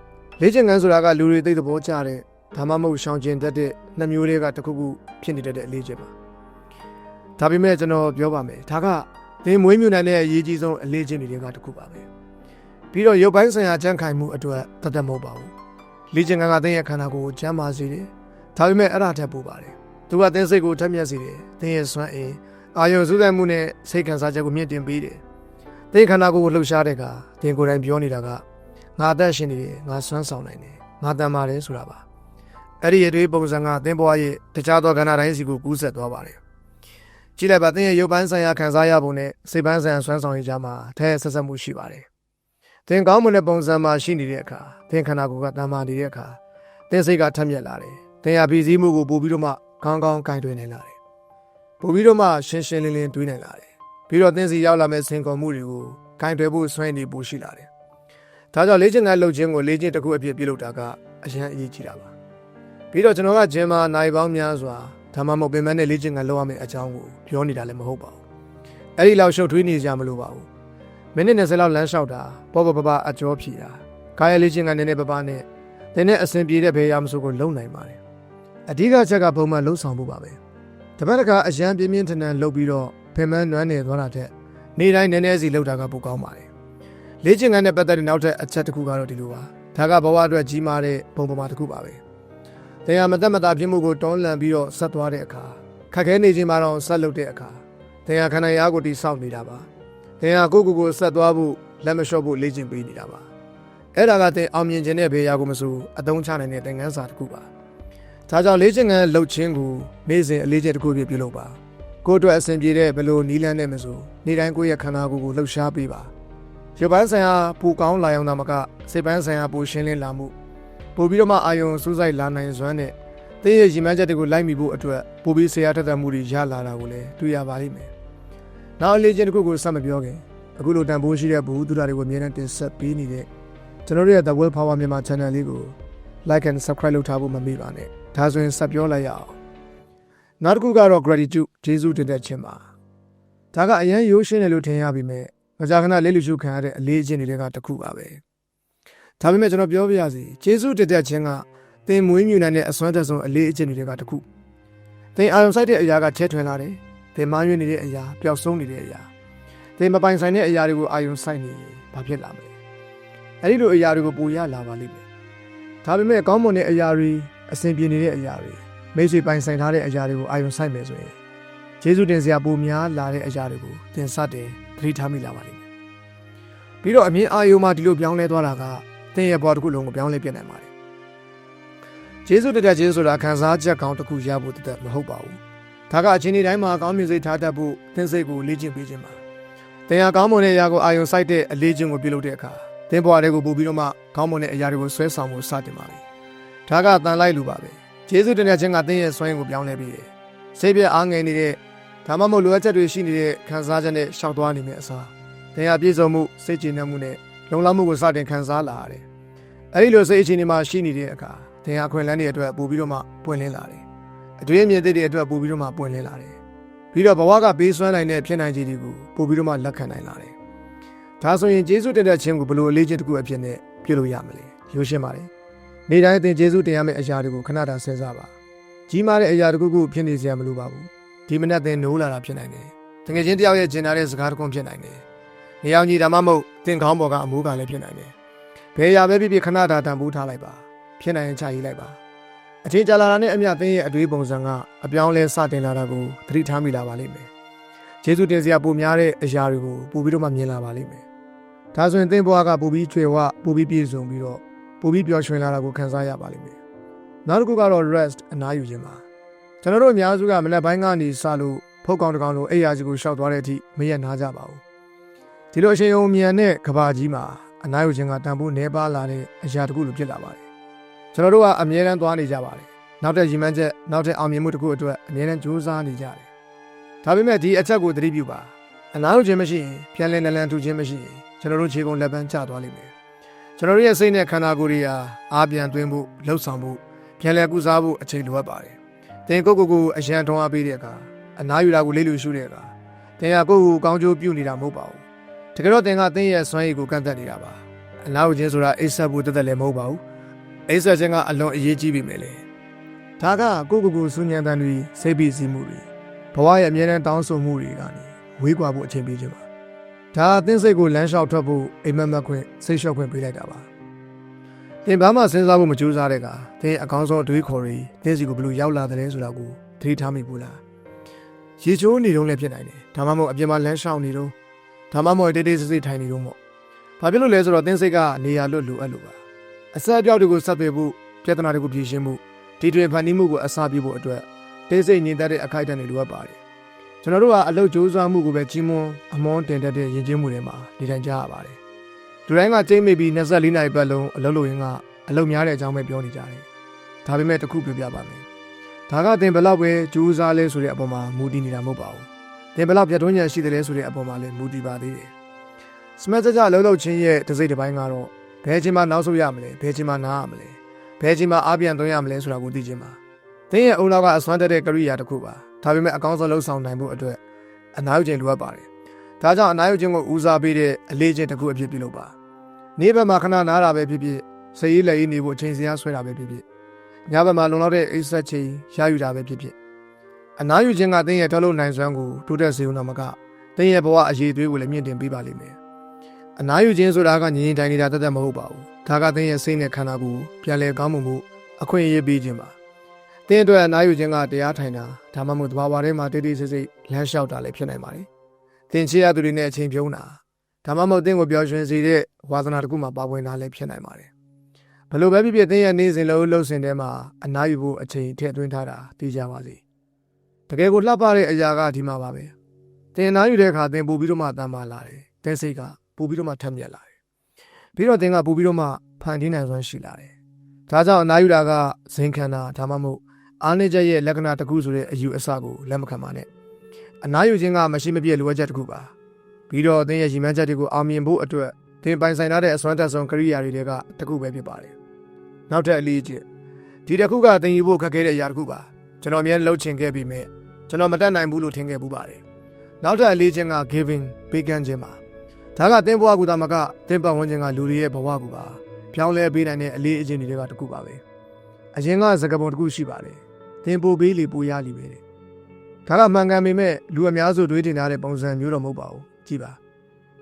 လေ့ကျင့်ခန်းဆိုတာကလူတွေသိတဲ့ဘောကြတဲ့ဒါမှမဟုတ်ရှောင်ကျင်တတ်တဲ့နှစ်မျိုးတွေကတစ်ခုခုဖြစ်နေတတ်တဲ့အလေးကျင့်ပါဒါပေမဲ့ကျွန်တော်ပြောပါမယ်ဒါကသင်မွေးမြူနိုင်တဲ့အရေးကြီးဆုံးအလေးကျင့်တွေကတစ်ခုပါပဲပြီးတော့ရုပ်ပိုင်းဆိုင်ရာကြံ့ခိုင်မှုအတွက်တသက်မဟုတ်ပါဘူးလေ့ကျင့်ခန်းကသင်ရဲ့ခန္ဓာကိုယ်ကိုကျန်းမာစေတယ်ဒါပေမဲ့အဲ့ဒါထက်ပိုပါတယ်သူကသင်စိတ်ကိုထက်မြက်စေတယ်သင်ရဲ့စွမ်းအင်အာယုံစူးစမ်းမှုနဲ့စိတ်ခံစားချက်ကိုမြင့်တင်ပေးတယ်သင်ခန္ဓာကိုယ်ကိုလှုပ်ရှားတဲ့အခါသင်ကိုယ်တိုင်ပြောနေတာက ငါအသက်ရှင်နေတယ်ငါစွမ်းဆောင်နိုင်တယ်ငါတန်ပါတယ်ဆိုတာပါအဲ့ဒီအတွေ့ပုံစံကသင်ဘဝရဲ့တခြားသောခန္ဓာတိုင်းစီကိုကူးဆက်သွားပါတယ်ကြည့်လိုက်ပါသင်ရဲ့ရုပ်ပိုင်းဆိုင်ရာခံစားရပုံနဲ့စိတ်ပိုင်းဆိုင်ရာစွမ်းဆောင်ရည်ကြားမှာထဲဆက်ဆက်မှုရှိပါတယ်သင်ကောင်းမွန်တဲ့ပုံစံမှာရှိနေတဲ့အခါသင်ခန္ဓာကိုယ်ကတန်မာနေတဲ့အခါသင်စိတ်ကထက်မြက်လာတယ်သင်ဟာပြည်စည်းမှုကိုပို့ပြီးတော့မှကောင်းကောင်းကင်တွင်နိုင်လာတယ်ပို့ပြီးတော့မှရှင်းရှင်းလင်းလင်းတွေးနိုင်လာတယ်ပြီးတော့သင်စီရောက်လာမဲ့စင်ကုန်မှုတွေကိုကင်တွယ်ဖို့ဆွဲနေပို့ရှိလာတယ် ဒါကြောင့်လေ့ကျင့်ခန်းလုပ်ခြင်းကိုလေ့ကျင့်တစ်ခုအဖြစ်ပြုလုပ်တာကအရန်အရေးကြီးတာပါပြီးတော့ကျွန်တော်ကဂျင်မာနိုင်ပေါင်းများစွာဒါမှမဟုတ်ပင်မနဲ့လေ့ကျင့်ခန်းလုပ်ရမယ့်အကြောင်းကိုပြောနေတာလည်းမဟုတ်ပါဘူးအဲ့ဒီလောက်ရှုပ်ထွေးနေကြမလို့ပါဘူးမိနစ်20လောက်လမ်းလျှောက်တာပေါ့ပေါ့ပပအကျော်ဖြီတာကာယလေ့ကျင့်ခန်းနည်းနည်းပပနဲ့သင်နဲ့အဆင်ပြေတဲ့ဘေးရမဆိုကိုလုံနိုင်ပါတယ်အဓိကချက်ကပုံမှန်လှုပ်ဆောင်မှုပါပဲတပတ်တခါအရန်ပြင်းပြင်းထန်ထန်လှုပ်ပြီးတော့ဖင်မန်းနွမ်းနေသွားတာတဲ့နေ့တိုင်းနည်းနည်းစီလှုပ်တာကပိုကောင်းပါတယ် လေ့ကျင့်ခန်းနဲ့ပတ်သက်တဲ့နောက်ထပ်အချက်တစ်ခုကတော့ဒီလိုပါဒါကဘဝအတွက်ကြီးမားတဲ့ပုံပေါ်မှာတစ်ခုပါပဲသင်ဟာမသက်မသာဖြစ်မှုကိုတွန်းလှန်ပြီးတော့ဆက်သွားတဲ့အခါခက်ခဲနေခြင်းမှာတော့ဆက်လုပ်တဲ့အခါသင်ဟာခန္ဓာရားကိုတိဆောက်နေတာပါသင်ဟာကိုယ့်ကိုယ်ကိုဆက်သွားဖို့လက်မလျှော့ဖို့လေ့ကျင့်ပေးနေတာပါအဲ့ဒါကသင်အောင်မြင်ခြင်းနဲ့ဘေးရာကိုမစိုးအသုံးချနိုင်တဲ့သင်ခန်းစာတစ်ခုပါဒါကြောင့်လေ့ကျင့်ခန်းလုပ်ခြင်းကိုနေ့စဉ်အလေးချက်တစ်ခုပြပြုလုပ်ပါကိုယ့်အတွက်အဆင်ပြေတဲ့ဘယ်လိုနီးလန်းနဲ့မစိုးနေ့တိုင်းကိုယ့်ရဲ့ခန္ဓာကိုယ်ကိုလှုပ်ရှားပေးပါ ရုပ်ပိုင်းဆိုင်ရာပူကောင်းလာအောင်သာမကစိတ်ပိုင်းဆိုင်ရာပူရှင်းလင်းလာမှုပို့ပြီးတော့မှအာယုံစူးစိုက်လာနိုင်စွမ်းနဲ့သင်ရဲ့ရည်မှန်းချက်တွေကိုလိုက်မိဖို့အတွက်ပို့ပြီးဆရာထက်သန်မှုတွေရလာတာကိုလည်းတွေ့ရပါလိမ့်မယ်နောက်အလေးချက်တစ်ခုကိုစမပြောခင်အခုလိုတန်ဖိုးရှိတဲ့ဘူသူတာတွေကိုအမြဲတမ်းတင်ဆက်ပေးနေတဲ့ကျွန်တော်တို့ရဲ့ The Will Power မြန်မာ Channel လေးကို like and subscribe လုပ်ထားဖို့မမေ့ပါနဲ့ဒါဆိုရင်ဆက်ပြောလိုက်ရအောင်နောက်တစ်ခုကတော့ gratitude ကျေးဇူးတင်တဲ့ခြင်းပါဒါကအရန်ရိုးရှင်းတယ်လို့ထင်ရပြီမဲ့ မကြာခဏလေးလူရှုခံရတဲ့အလေးအကျင့်တွေကတစ်ခုပါပဲဒါပေမဲ့ကျွန်တော်ပြောပြရစီကျေးဇူးတင်တဲ့ခြင်းကသင်မွေးမြူနိုင်တဲ့အစွမ်းတက်ဆုံးအလေးအကျင့်တွေကတစ်ခုသင်အာရုံစိုက်တဲ့အရာကချဲထွင်လာတယ်သင်မာရွေးနေတဲ့အရာပျောက်ဆုံးနေတဲ့အရာသင်မပိုင်ဆိုင်တဲ့အရာတွေကိုအာရုံစိုက်နေရင်ဘာဖြစ်လာမလဲအဲ့ဒီလိုအရာတွေကိုပူရလာပါလိမ့်မယ်ဒါပေမဲ့ကောင်းမွန်တဲ့အရာတွေအဆင်ပြေနေတဲ့အရာတွေမိတ်ဆွေပိုင်ဆိုင်ထားတဲ့အရာတွေကိုအာရုံစိုက်မယ်ဆိုရင် ကျေးဇူးတင်စရာပိုများလာတဲ့အရာတွေကိုသင်စတင်သတိထားမိလာပါလိမ့်မယ်ပြီးတော့အမြင်အာရုံမှာဒီလိုပြောင်းလဲသွားတာကသင်ရဲ့ဘဝတစ်ခုလုံးကိုပြောင်းလဲပြနိုင်ပါတယ်ကျေးဇူးတက်တဲ့ကျေးဇူးဆိုတာခံစားချက်ကောင်းတစ်ခုရဖို့တသက်မဟုတ်ပါဘူးဒါကအချိန်ဒီတိုင်းမှာကောင်းမြင်စိတ်ထားတတ်ဖို့သင်စိတ်ကိုလေ့ကျင့်ပေးခြင်းပါသင်ဟာကောင်းမွန်တဲ့အရာကိုအာရုံစိုက်တဲ့အလေးချင်းကိုပြုလုပ်တဲ့အခါသင်ဘဝတွေကိုပို့ပြီးတော့မှကောင်းမွန်တဲ့အရာတွေကိုဆွဲဆောင်ဖို့စတင်ပါပြီဒါကတန်လိုက်လူပါပဲကျေးဇူးတင်တဲ့ခြင်းကသင်ရဲ့စွမ်းရည်ကိုပြောင်းလဲပြီးတယ်စိတ်ပြအားငယ်နေတဲ့ ဒါမှမဟုတ်လိုအပ်ချက်တွေရှိနေတဲ့ခံစားချက်နဲ့ရှောက်သွားနေမယ့်အစားသင်ဟာပြည့်စုံမှုစိတ်ကြည်နက်မှုနဲ့လုံလောက်မှုကိုစတင်ခံစားလာရတယ်။အဲဒီလိုစိတ်အခြေအနေမှာရှိနေတဲ့အခါသင်ဟာအခွင့်အလမ်းတွေအတွက်ပို့ပြီးတော့မှပွင့်လင်းလာတယ်။အတွေ့အမြင်တွေအတွက်ပို့ပြီးတော့မှပွင့်လင်းလာတယ်။ပြီးတော့ဘဝကပေးစွမ်းနိုင်တဲ့ဖြစ်နိုင်ခြေတွေကိုပို့ပြီးတော့မှလက်ခံနိုင်လာတယ်။ဒါဆိုရင်ကျေးဇူးတင်တဲ့ခြင်းကိုဘယ်လိုအလေးချင်းတစ်ခုအဖြစ်နဲ့ပြုလို့ရမလဲ။ရိုးရှင်းပါတယ်။နေ့တိုင်းသင်ကျေးဇူးတင်ရမယ့်အရာတွေကိုခဏတာစဉ်းစားပါ။ကြီးမားတဲ့အရာတစ်ခုခုဖြစ်နေစရာမလိုပါဘူး။ ဒီမနက်သင်နိုးလာတာဖြစ်နိုင်တယ်။တကယ်ချင်းတယောက်ရဲ့ကျင်နာတဲ့စကားတစ်ခုဖြစ်နိုင်တယ်။နေအောင်ကြီးဒါမှမဟုတ်သင်ခေါင်းပေါ်ကအမိုးကလည်းဖြစ်နိုင်တယ်။ဘယ်အရာပဲဖြစ်ဖြစ်ခဏတာတန်ဖိုးထားလိုက်ပါ။ဖြစ်နိုင်ရင်ချရေးလိုက်ပါ။အချင်းကြာလာတာနဲ့အမျှသင်ရဲ့အတွေးပုံစံကအပြောင်းလဲစတင်လာတာကိုသတိထားမိလာပါလိမ့်မယ်။ကျေးဇူးတင်စရာပိုများတဲ့အရာတွေကိုပို့ပြီးတော့မှမြင်လာပါလိမ့်မယ်။ဒါဆိုရင်သင်ဘဝကပို့ပြီးချွေဝပို့ပြီးပြည့်စုံပြီးတော့ပို့ပြီးပျော်ရွှင်လာတာကိုခံစားရပါလိမ့်မယ်။နောက်တစ်ခုကတော့ rest အနားယူခြင်းပါ။ ကျွန်တော်တို့အများစုကမနက်ပိုင်းကနေစလို့ဖုတ်ကောင်တကောင်လိုအိပ်ရာကြီးကိုရှောက်သွားတဲ့အထိမရက်နားကြပါဘူး။ဒီလိုအချိန်ုံမြန်တဲ့ကဘာကြီးမှာအနားယူခြင်းကတန်ဖိုးနှဲပါလာတဲ့အရာတစ်ခုလိုဖြစ်လာပါတယ်။ကျွန်တော်တို့ကအမြဲတမ်းသွားနေကြပါတယ်။နောက်တဲ့ရီမန်းချက်နောက်တဲ့အောင်မြင်မှုတစ်ခုအတွက်အမြဲတမ်းကြိုးစားနေကြတယ်။ဒါပေမဲ့ဒီအချက်ကိုသတိပြုပါ။အနားယူခြင်းမရှိရင်ပြန်လည်နလန်ထူခြင်းမရှိရင်ကျွန်တော်တို့ခြေကုန်လက်ပန်းကျသွားလိမ့်မယ်။ကျွန်တော်တို့ရဲ့စိတ်နဲ့ခန္ဓာကိုယ်တွေဟာအားပြန်သွင်းဖို့လှုပ်ဆောင်ဖို့ပြန်လည်ကုစားဖို့အချိန်လိုအပ်ပါတယ်။ သင်ကိုယ့်ကိုယ်ကိုအရန်ထုံးအားပေးတဲ့အခါအနားယူတာကိုလေးလူရှုတဲ့အခါသင်ကကိုယ့်ကိုယ်ကောင်းကျိုးပြုနေတာမဟုတ်ပါဘူး။တကယ်တော့သင်ကသင်ရဲ့စွမ်းရည်ကိုကန့်သက်နေတာပါ။အနားယူခြင်းဆိုတာအိဆက်ဖို့တသက်လည်းမဟုတ်ပါဘူး။အိဆက်ခြင်းကအလွန်အရေးကြီးပြီမယ်လေ။ဒါကကိုယ့်ကိုယ်ကိုစူညံတန်တွေစိတ်ပိစီးမှုတွေဘဝရဲ့အမြဲတမ်းတောင်းဆိုမှုတွေကနေဝေးကွာဖို့အချိန်ပေးခြင်းပါ။ဒါအသင်းစိတ်ကိုလမ်းလျှောက်ထွက်ဖို့အိမ်မက်မက်ခွင့်စိတ်လျှော့ခွင့်ပေးလိုက်တာပါ။ သင်ဘာမှစဉ်းစားဖို့မကြိုးစားတဲ့ကသင်အကောင်းဆုံးအတွေးခေါ်တွေသင်စီကိုဘယ်လိုရောက်လာတယ်ဆိုတာကိုသတိထားမိဘူးလား။ရေချိုးနေတော့လည်းဖြစ်နိုင်တယ်။ဒါမှမဟုတ်အပြင်မှာလမ်းလျှောက်နေတော့ဒါမှမဟုတ်တေးတေးစစ်စစ်ထိုင်နေတော့မို့။ဘာဖြစ်လို့လဲဆိုတော့သင်စိတ်ကနေရာလွတ်လိုအပ်လို့ပါ။အဆက်အပြောက်တွေကိုဆက်သွယ်ဖို့ပြဿနာတွေကိုဖြေရှင်းမှုဒီတွင်ဖန်တီးမှုကိုအစားပြုဖို့အတွက်တေးစိတ်ညင်သက်တဲ့အခိုက်အတန့်တွေလိုအပ်ပါတယ်။ကျွန်တော်တို့ကအလုပ်ကြိုးစားမှုကိုပဲကြီးမွန်းအမွန်းတင်တတ်တဲ့ယဉ်ကျေးမှုတွေမှာနေထိုင်ကြရပါတယ်။ လူတိုင်းကကျိမ့်မိပြီး24နာရီပတ်လုံးအလုပ်လုပ်ရင်းကအလုပ်များတဲ့အကြောင်းပဲပြောနေကြတယ်။ဒါပေမဲ့တစ်ခုပြောပြပါမယ်။ဒါကသင်ဘလောက်ပဲကြိုးစားလဲဆိုတဲ့အပေါ်မှာမူတည်နေတာမဟုတ်ပါဘူး။သင်ဘလောက်ပြတ်တွန်းညံရှိတယ်လဲဆိုတဲ့အပေါ်မှာလည်းမူတည်ပါသေးတယ်။စမတ်ကြကြလှုပ်လှုပ်ချင်းရဲ့တစ်စိတ်တစ်ပိုင်းကတော့ဘယ်ချိန်မှနောက်ဆုတ်ရမလဲဘယ်ချိန်မှနားရမလဲဘယ်ချိန်မှအားပြန်သွင်းရမလဲဆိုတာကိုသိချင်းပါ။သင်ရဲ့အုံနောက်ကအစွမ်းတက်တဲ့ကရိယာတစ်ခုပါ။ဒါပေမဲ့အကောင်းဆုံးလှုပ်ဆောင်နိုင်ဖို့အတွက်အနားယူခြင်းလိုအပ်ပါတယ်။ဒါကြောင့်အနားယူခြင်းကိုဦးစားပေးတဲ့အလေးချင်းတစ်ခုအဖြစ်ပြုလုပ်ပါ။ နေ့ဘက်မှာခဏနားတာပဲဖြစ်ဖြစ်စိတ်ရေးလက်ရေးနေဖို့အချိန်စရာဆွဲတာပဲဖြစ်ဖြစ်ညဘက်မှာလုံလောက်တဲ့အိတ်ဆက်ချိန်ရယူတာပဲဖြစ်ဖြစ်အနားယူခြင်းကသင်ရဲ့ထုတ်လုပ်နိုင်စွမ်းကိုတိုးတက်စေုံတော့မကသင်ရဲ့ဘဝအရေးသွေးကိုလည်းမြင့်တင်ပေးပါလိမ့်မယ်အနားယူခြင်းဆိုတာကငြင်းငြင်းတိုင်းနေတာတသက်မဟုတ်ပါဘူးဒါကသင်ရဲ့စိတ်နဲ့ခန္ဓာကိုယ်ပြန်လည်ကောင်းမှုမှုအခွင့်အရေးပေးခြင်းပါသင်အတွက်အနားယူခြင်းကတရားထိုင်တာဒါမှမဟုတ်တဘာဝထဲမှာတိတိစိတ်စိတ်လမ်းလျှောက်တာလည်းဖြစ်နိုင်ပါတယ်သင်ချေရသူတွေနဲ့အချိန်ပြုံးတာ ဒါမှမဟုတ်သင်ကိုပျော်ရွှင်စေတဲ့ဝါသနာတစ်ခုမှပါဝင်တာလည်းဖြစ်နိုင်ပါတယ်ဘယ်လိုပဲဖြစ်ဖြစ်သင်ရဲ့နေ့စဉ်လှုပ်လှုပ်စဉ်ထဲမှာအနားယူဖို့အချိန်ထည့်သွင်းထားတာသိကြပါစေတကယ်ကိုလှပတဲ့အရာကဒီမှာပါပဲသင်အနားယူတဲ့အခါသင်ပို့ပြီးတော့မှတမ်းမာလာတယ်သင်စိတ်ကပို့ပြီးတော့မှထက်မြက်လာတယ်ပြီးတော့သင်ကပို့ပြီးတော့မှဖန်တီးနိုင်စွမ်းရှိလာတယ်ဒါကြောင့်အနားယူတာကဇင်ခန္ဓာဒါမှမဟုတ်အားနည်းချက်ရဲ့လက္ခဏာတစ်ခုဆိုတဲ့အယူအဆကိုလက်မခံပါနဲ့အနားယူခြင်းကမရှိမပြည့်လိုအပ်ချက်တစ်ခုပါ ပြီးတော့သင်ရဲ့ရည်မှန်းချက်တွေကိုအောင်မြင်ဖို့အတွက်သင်ပိုင်ဆိုင်ထားတဲ့အစွမ်းတက်ဆုံးကရိယာတွေကတစ်ခုပဲဖြစ်ပါတယ်။နောက်ထပ်အလေးချင်းဒီတစ်ခုကသင်ယူဖို့ခက်ခဲတဲ့အရာတစ်ခုပါ။ကျွန်တော်အမြဲလှုပ်ချင်ခဲ့ပြီးမြဲကျွန်တော်မတတ်နိုင်ဘူးလို့ထင်ခဲ့ပူပါတယ်။နောက်ထပ်အလေးချင်းက giving ပေးကမ်းခြင်းပါ။ဒါကသင်ဘဝကူတာမကသင်ပတ်ဝန်းကျင်ကလူတွေရဲ့ဘဝကူပါ။ပြောင်းလဲပေးနိုင်တဲ့အလေးအကျင့်တွေကတစ်ခုပါပဲ။အရင်ကစကားပုံတစ်ခုရှိပါတယ်။သင်ပို့ပေးလေပို့ရလိပဲတဲ့။ဒါကမှန်ကန်ပေမဲ့လူအများစုတွေးတင်ထားတဲ့ပုံစံမျိုးတော့မဟုတ်ပါဘူး။ ကြည့်ပါ။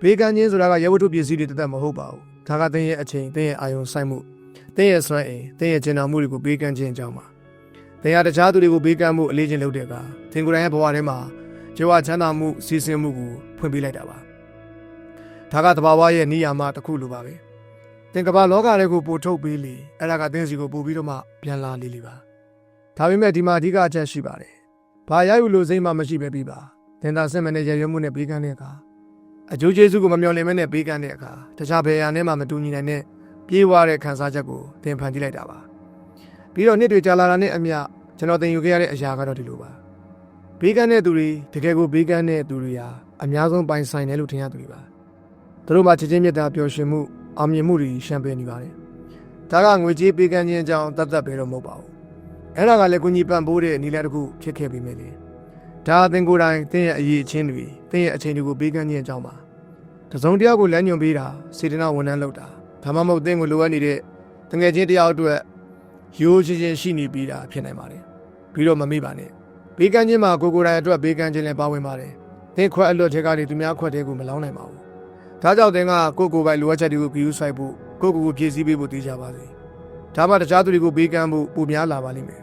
ဘေးကန်းခြင်းဆိုတာကရဲဝတ္ထုပစ္စည်းတွေတသက်မဟုတ်ပါဘူးဒါကသင်ရဲ့အချိန်သင်ရဲ့အာယုံဆိုင်မှုသင်ရဲ့စွမ်းအင်သင်ရဲ့ကျင်နာမှုတွေကိုဘေးကန်းခြင်းအကြောင်းပါသင်ဟာတခြားသူတွေကိုဘေးကန်းမှုအလေးချင်းလုပ်တဲ့အခါသင်ကိုယ်တိုင်ရဲ့ဘဝထဲမှာကြွားချမ်းသာမှုစီစဉ်မှုကိုဖွင့်ပေးလိုက်တာပါဒါကတဘာဝရဲ့နိယာမတစ်ခုလိုပါပဲသင်ကမ္ဘာလောကတွေကိုပို့ထုတ်ပေးလေအဲ့ဒါကသင်စီကိုပို့ပြီးတော့မှပြန်လာလေလေပါဒါပေမဲ့ဒီမှာအဓိကအချက်ရှိပါတယ်ဘာရယူလို့စိတ်မှမရှိပဲပြီးပါသင်သာစင်မနဲ့ရရွမှုနဲ့ဘေးကန်းတဲ့အခါ အကျိုးကျေးဇူးကိုမမျှော်လင့်မဲနဲ့ပေးကမ်းတဲ့အခါတခြားဘယ်ရာနဲ့မှမတူညီနိုင်တဲ့ပြေးဝတဲ့ခံစားချက်ကိုသင်ဖန်တီးလိုက်တာပါပြီးတော့နှစ်တွေကြာလာတာနဲ့အမျှကျွန်တော်သင်ယူခဲ့ရတဲ့အရာကတော့ဒီလိုပါဘေးကန်းတဲ့သူတွေတကယ်ကိုဘေးကန်းတဲ့သူတွေဟာအများဆုံးပိုင်ဆိုင်တယ်လို့ထင်ရသူတွေပါသူတို့မှာချစ်ချင်းမြတ်တာပျော်ရွှင်မှုအောင်မြင်မှုတွေရှမ်းပေးနေပါတယ်ဒါကငွေကြေးပေးကမ်းခြင်းအကြောင်းတတ်တတ်ပဲတော့မဟုတ်ပါဘူးအဲ့ဒါကလည်းကိုကြီးပံ့ပိုးတဲ့နီလာတစ်ခုဖြစ်ခဲ့ပြီမယ်လေ ဒါအသင်ကိုယ်တိုင်သင်ရဲ့အရေးအချင်းတွေသင်ရဲ့အချိန်တွေကိုပေးကမ်းခြင်းအကြောင်းပါတစုံတစ်ယောက်ကိုလမ်းညွှန်ပေးတာစေတနာဝန်ထမ်းလုပ်တာဒါမှမဟုတ်သင်ကိုလိုအပ်နေတဲ့တငယ်ချင်းတစ်ယောက်အတွက်ရိုးချင်းချင်းရှိနေပြီးတာဖြစ်နိုင်ပါတယ်ပြီးတော့မမေ့ပါနဲ့ဘေးကန်းခြင်းမှာကိုကိုယ်တိုင်အတွက်ဘေးကန်းခြင်းလည်းပါဝင်ပါတယ်။သင်ခွက်အလွတ်ထဲကနေသူများခွက်ထဲကိုမလောင်းနိုင်ပါဘူး။ဒါကြောင့်သင်ကကိုကိုယ်ပိုင်လိုအပ်ချက်တွေကိုဂရုစိုက်ဖို့ကိုကိုယ်ကိုဖြည့်ဆည်းပေးဖို့တည်ကြပါစေ။ဒါမှတခြားသူတွေကိုဘေးကန်းဖို့ပုံများလာပါလိမ့်မယ်။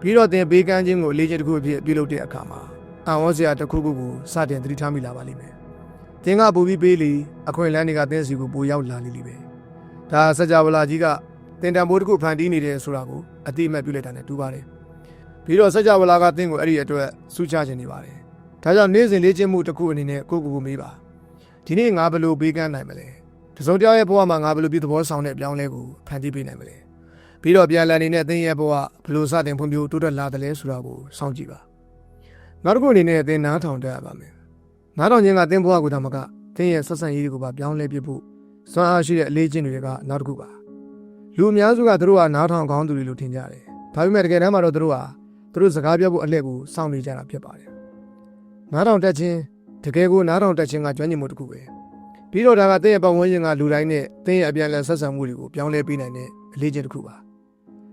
ပြီးတော့သင်ဘေးကန်းခြင်းကိုအလေးချက်တစ်ခုအဖြစ်ပြုလုပ်တဲ့အခါမှာအံ့ဩစရာတစ်ခုခုကိုစတင်သတိထားမိလာပါလိမ့်မယ်။သင်ကပူပြီးပေးလီအခွင့်အလမ်းတွေကသင်စီကိုပိုရောက်လာလိမ့်လိမ့်မယ်။ဒါစကြဝဠာကြီးကသင်တန်ဖိုးတစ်ခုဖန်တီးနေတယ်ဆိုတာကိုအတိအမှတ်ပြုလိုက်တာနဲ့တူပါတယ်။ပြီးတော့စကြဝဠာကတင့်ကိုအဲ့ဒီအတွက်စူးချခြင်းနေပါတယ်။ဒါကြောင့်နေ့စဉ်လေ့ကျင့်မှုတစ်ခုအနေနဲ့ကိုယ့်ကိုယ်ကိုမေးပါ။ဒီနေ့ငါဘယ်လိုပေးကမ်းနိုင်မလဲ။တစုံတစ်ယောက်ရဲ့ဘဝမှာငါဘယ်လိုပြည်သဘောဆောင်တဲ့အပြောင်းလဲကိုဖန်တီးပေးနိုင်မလဲ။ ပြီးတော့ပြန်လည်နေတဲ့သင်ရဲ့ဘဝဘယ်လိုစတင်ဖွံ့ဖြိုးတိုးတက်လာတယ်လဲဆိုတာကိုစောင့်ကြည့်ပါ။နောက်တစ်ခုအနေနဲ့သင်နားထောင်တတ်ရပါမယ်။နားထောင်ခြင်းကသင်ဘဝကိုဒါမှကသင်ရဲ့ဆက်ဆံရေးတွေကိုပါပြောင်းလဲပြဖို့စွမ်းအားရှိတဲ့အလေးချင်းတွေကနောက်တစ်ခုပါ။လူအများစုကသူတို့ကနားထောင်ကောင်းသူတွေလို့ထင်ကြတယ်။ဒါပေမဲ့တကယ်တမ်းမှာတော့သူတို့ဟာသူတို့စကားပြောဖို့အလှည့်ကိုစောင့်နေကြတာဖြစ်ပါတယ်။နားထောင်တက်ခြင်းတကယ်ကိုနားထောင်တက်ခြင်းကကျွမ်းကျင်မှုတစ်ခုပဲ။ပြီးတော့ဒါကသင်ရဲ့ပတ်ဝန်းကျင်ကလူတိုင်းနဲ့သင်ရဲ့အပြန်အလှန်ဆက်ဆံမှုတွေကိုပြောင်းလဲပေးနိုင်တဲ့အလေးချင်းတစ်ခုပါ။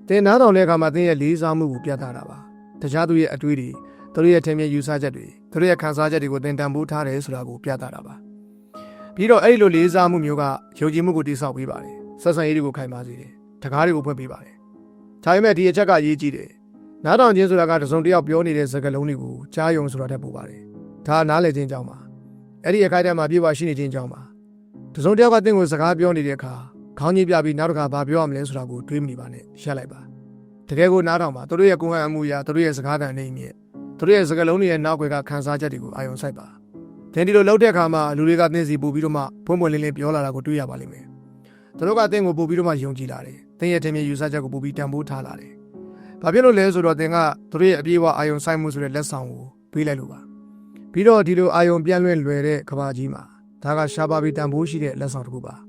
သင်နားထောင်တဲ့အခါမှာသင်ရဲ့လေးစားမှုကိုပြသတာပါ။တခြားသူရဲ့အတွေးတွေသူတို့ရဲ့ထင်မြင်ယူဆချက်တွေသူတို့ရဲ့ခံစားချက်တွေကိုသင်တန်ဖိုးထားတယ်ဆိုတာကိုပြသတာပါ။ပြီးတော့အဲ့ဒီလိုလေးစားမှုမျိုးကယုံကြည်မှုကိုတိဆောက်ပေးပါတယ်။ဆက်ဆံရေးတွေကိုခိုင်မာစေတယ်။တကားတွေကိုဖွင့်ပေးပါတယ်။ဒါပေမဲ့ဒီအချက်ကရေးကြည့်တယ်။နားထောင်ခြင်းဆိုတာကတစုံတစ်ယောက်ပြောနေတဲ့စကားလုံးတွေကိုကြားယုံဆိုတာတက်ပို့ပါတယ်။ဒါနားလည်ခြင်းကြောင့်ပါ။အဲ့ဒီအခိုက်အတန့်မှာပြေဝရှိနေခြင်းကြောင့်ပါ။တစုံတစ်ယောက်ကတင့်ကိုစကားပြောနေတဲ့အခါ ခေါင်းကြီးပြပြီးနောက်တစ်ခါဘာပြောရမလဲဆိုတာကိုတွေးမိပါနဲ့ရှက်လိုက်ပါ။တကယ်ကိုနားထောင်ပါသူတို့ရဲ့ကိုယ်ဟန်အမှုရာသူတို့ရဲ့စကားတန်နေမြင့်သူတို့ရဲ့စကားလုံးတွေရဲ့နောက်ွယ်ကခန်းစားချက်တွေကိုအာရုံစိုက်ပါ။တင်ဒီလိုလောက်တဲ့အခါမှာလူတွေကသင်စီပို့ပြီးတော့မှဖွင့်ပွင့်လင်းလင်းပြောလာတာကိုတွေ့ရပါလိမ့်မယ်။သူတို့ကသင်ကိုပို့ပြီးတော့မှယုံကြည်လာတယ်။သင်ရဲ့ထင်မြင်ယူဆချက်ကိုပို့ပြီးတန်ဖိုးထားလာတယ်။ဘာဖြစ်လို့လဲဆိုတော့သင်ကသူတို့ရဲ့အပြေးအဝအာယုံဆိုင်မှုဆိုတဲ့လက်ဆောင်ကိုပေးလိုက်လို့ပါ။ပြီးတော့ဒီလိုအာယုံပြန့်လွင့်လွယ်တဲ့ကဘာကြီးမှာဒါကရှားပါပြီးတန်ဖိုးရှိတဲ့လက်ဆောင်တစ်ခုပါ။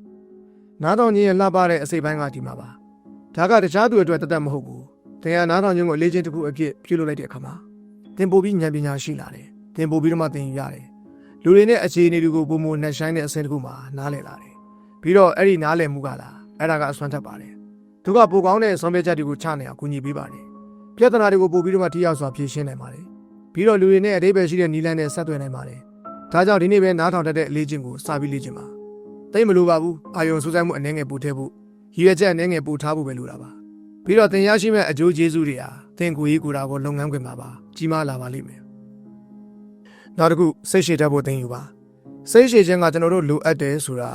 နားတော်ကြီးရဲ့လှပတဲ့အစိပ်ပိုင်းကဒီမှာပါ။ဒါကတခြားသူအတွက်တသက်မဟုတ်ဘူး။သင်ကနားတော်ကြီးကိုအလေးချင်းတစ်ခုအဖြစ်ပြုလုပ်လိုက်တဲ့အခါမှာသင်ပို့ပြီးဉာဏ်ပညာရှိလာတယ်။သင်ပို့ပြီးတော့မှသင်ယူရတယ်။လူတွေနဲ့အခြေအနေတွေကိုပုံမနှက်ဆိုင်တဲ့အဆင့်တစ်ခုမှာနားလည်လာတယ်။ပြီးတော့အဲ့ဒီနားလည်မှုကလားအဲ့ဒါကအစွမ်းထက်ပါတယ်။သူကပိုကောင်းတဲ့ဆုံးဖြတ်ချက်တွေကိုချနေအောင်ကူညီပေးပါတယ်။ပြဿနာတွေကိုပို့ပြီးတော့မှထိရောက်စွာဖြေရှင်းနိုင်ပါတယ်။ပြီးတော့လူတွေနဲ့အသေးပဲရှိတဲ့နီလန်းနဲ့ဆက်သွယ်နိုင်ပါတယ်။ဒါကြောင့်ဒီနေ့ပဲနားထောင်တတ်တဲ့အလေးချင်းကိုစပြီးလေ့ကျင့်ပါ။ သိမလို့ပါဘူး။အာယုံစူးစိုက်မှုအနှဲငယ်ပူထည့်ဖို့ရည်ရွယ်ချက်အနှဲငယ်ပူထားဖို့ပဲလိုတာပါ။ပြီးတော့သင်ရရှိမဲ့အကျိုးကျေးဇူးတွေဟာသင်ကိုယ်ရေးကိုယ်တာကိုလုပ်ငန်းခွင်မှာပါကြီးမားလာပါလိမ့်မယ်။နောက်တစ်ခုစိတ်ရှည်တတ်ဖို့သင်ယူပါ။စိတ်ရှည်ခြင်းကကျွန်တော်တို့လိုအပ်တယ်ဆိုတာ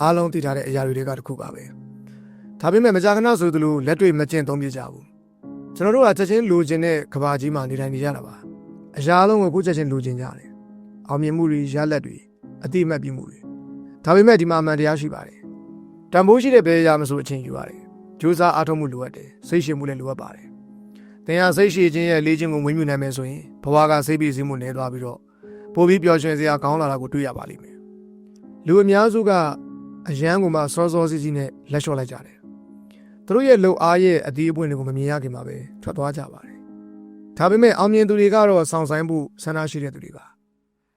အားလုံးသိထားတဲ့အရာတွေကတစ်ခုပါပဲ။ဒါပေမဲ့မကြာခဏဆိုသလိုလက်တွေ့မကျင့်သုံးပြကြဘူး။ကျွန်တော်တို့ကချက်ချင်းလိုချင်တဲ့ကဘာကြီးမှာနေထိုင်နေကြတာပါ။အရာလုံးကိုကိုယ်ချက်ချင်းလိုချင်ကြတယ်။အောင်မြင်မှုတွေရလက်တွေအတိအမှတ်ပြုမှုတွေ ဒါပေမဲ့ဒီမှာအမှန်တရားရှိပါတယ်။တန်ဖိုးရှိတဲ့ဘယ်အရာမဆိုအချင်းယူရတယ်။ကြိုးစားအားထုတ်မှုလိုအပ်တယ်။စိတ်ရှည်မှုလည်းလိုအပ်ပါတယ်။သင်ဟာစိတ်ရှည်ခြင်းရဲ့လေးခြင်းကိုဝင်းမြူနိုင်မယ်ဆိုရင်ဘဝကစိတ်ပြည့်စည်မှုနည်းသွားပြီးတော့ပိုပြီးပျော်ရွှင်စရာကောင်းလာတာကိုတွေ့ရပါလိမ့်မယ်။လူအများစုကအယမ်းကိုမှစောစောစီးစီးနဲ့လက်လျှော့လိုက်ကြတယ်။သူတို့ရဲ့လှုပ်အားရဲ့အသီးအပွင့်တွေကိုမမြင်ရခင်မှာပဲထွက်သွားကြပါတယ်။ဒါပေမဲ့အောင်မြင်သူတွေကတော့စောင့်ဆိုင်မှုဆန္ဒရှိတဲ့သူတွေပါ။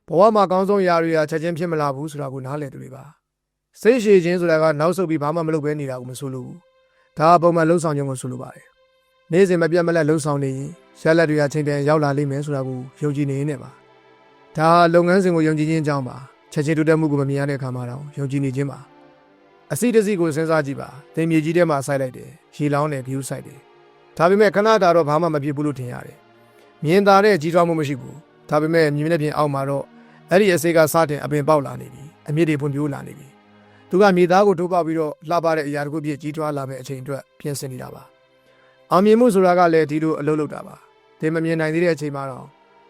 ဘဝမှာအကောင်းဆုံးຢာတွေကချက်ချင်းဖြစ်မလာဘူးဆိုတာကိုနားလည်သူတွေပါ။စိတ်ရှည်ခြင်းဆိုတာကနောက်ဆုတ်ပြီးဘာမှမလုပ်ဘဲနေတာကိုမဆိုလို့ဘူး။ဒါကပုံမှန်လှုပ်ဆောင်ခြင်းကိုဆိုလိုပါတယ်။နေ့စဉ်မပြတ်မလက်လှုပ်ဆောင်နေရင်ရက်လက်တွေကချိန်တန်ရောက်လာလိမ့်မယ်ဆိုတာကိုယုံကြည်နေနေပါ။ဒါဟာလုပ်ငန်းစဉ်ကိုယုံကြည်ခြင်းအကြောင်းပါ။ချက်ချင်းတိုးတက်မှုကိုမမြင်ရတဲ့အခါမှာတော့ယုံကြည်နေခြင်းပါ။အစီတစီကိုစဉ်းစားကြည့်ပါ။သင်မြေကြီးထဲမှာစိုက်လိုက်တယ်။ရေလောင်းတယ်ဂယူးစိုက်တယ်။ဒါပေမဲ့ခဏတာတော့ဘာမှမဖြစ်ဘူးလို့ထင်ရတယ်။မြင်သာတဲ့ကြီးထွားမှုမရှိဘူး။ဒါပေမဲ့မြင်တဲ့ပြင်အောက်မှာတော့ အဲ့ဒီအစေကစတင်အပင်ပေါက်လာနေပြီ။အမြင့်တွေဖွံ့ဖြိုးလာနေပြီ။သူကမြေသားကိုထိုးပေါက်ပြီးတော့လှပတဲ့အရာတစ်ခုပြည့်ကြီးထွားလာမယ့်အချိန်အတွက်ပြင်ဆင်နေတာပါ။အောင်မြင်မှုဆိုတာကလည်းဒီလိုအလုပ်လုပ်တာပါ။သင်မမြင်နိုင်သေးတဲ့အချိန်မှာတော့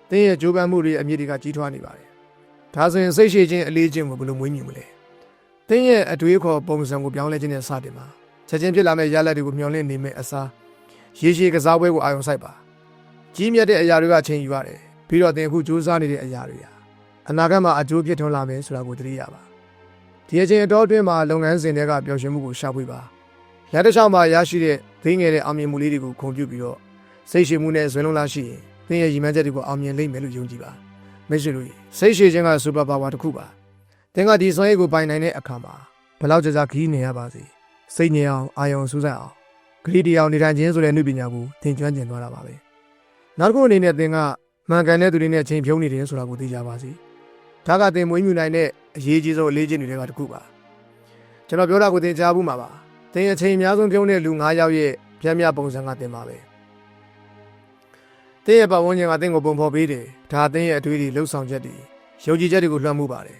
သင်ရဲ့ကြိုးပမ်းမှုတွေအမြင့်တွေကကြီးထွားနေပါတယ်။ဒါဆိုရင်စိတ်ရှိခြင်းအလေးခြင်းကိုဘယ်လိုမွေးမြူမလဲ။သင်ရဲ့အတွေးခေါ်ပုံစံကိုပြောင်းလဲခြင်းနဲ့စတင်ပါ။ချက်ချင်းဖြစ်လာမယ့်ရလဒ်တွေကိုမျှော်လင့်နေမယ့်အစားရေရှည်ကစားပွဲကိုအာရုံစိုက်ပါ။ကြီးမြတ်တဲ့အရာတွေကအချိန်ယူရတယ်။ပြီးတော့သင်အခုစူးစမ်းနေတဲ့အရာတွေဟာ အနာဂတ်မှာအကျိုးဖြစ်ထွန်းလာမယ်ဆိုတာကိုသတိရပါဒီအချိန်အတော်အတွင်းမှာလုပ်ငန်းစဉ်တွေကပျော်ရွှင်မှုကိုရှာဖွေပါလက်တစ်ချောင်းမှာရရှိတဲ့သိငယ်တဲ့အောင်မြင်မှုလေးတွေကိုခုံပြုပြီးတော့စိတ်ရှိမှုနဲ့ဇွဲလုံးလားရှိရင်သင်ရဲ့ရည်မှန်းချက်တွေကိုအောင်မြင်လိမ့်မယ်လို့ယုံကြည်ပါမိတ်ဆွေတို့စိတ်ရှိခြင်းကစူပါပါဝါတစ်ခုပါသင်ကဒီစွမ်းရည်ကိုပိုင်နိုင်တဲ့အခါမှာဘလောက်ကြာကြာခီးနေရပါစေစိတ်ငြိမ်အောင်အာယုံစူးစိုက်အောင်ဂရီတရားနေထိုင်ခြင်းဆိုတဲ့နုပညာကိုသင်ကျွမ်းကျင်သွားတာပါပဲနောက်တစ်ခုအနေနဲ့သင်ကမှန်ကန်တဲ့သူတွေနဲ့ချိန်ဖြုံးနေတယ်ဆိုတာကိုသိကြပါစေ ဒါကသင်မွေးမြူနိုင်တဲ့အရေးကြီးဆုံးအလေးချင်းတွေကတစ်ခုပါကျွန်တော်ပြောတာကိုသင်ကြားဘူးမှာပါသင်အချိန်အများဆုံးဖြုံးတဲ့လူ9ယောက်ရဲ့ပြင်းပြပုံစံကသင်ပါပဲသင်ရဲ့ပတ်ဝန်းကျင်ကသင်ကိုပုံဖော်ပေးတယ်ဒါသင်ရဲ့အတွေ့အကြုံလှုပ်ဆောင်ချက်တွေယုံကြည်ချက်တွေကိုလွှမ်းမိုးပါတယ်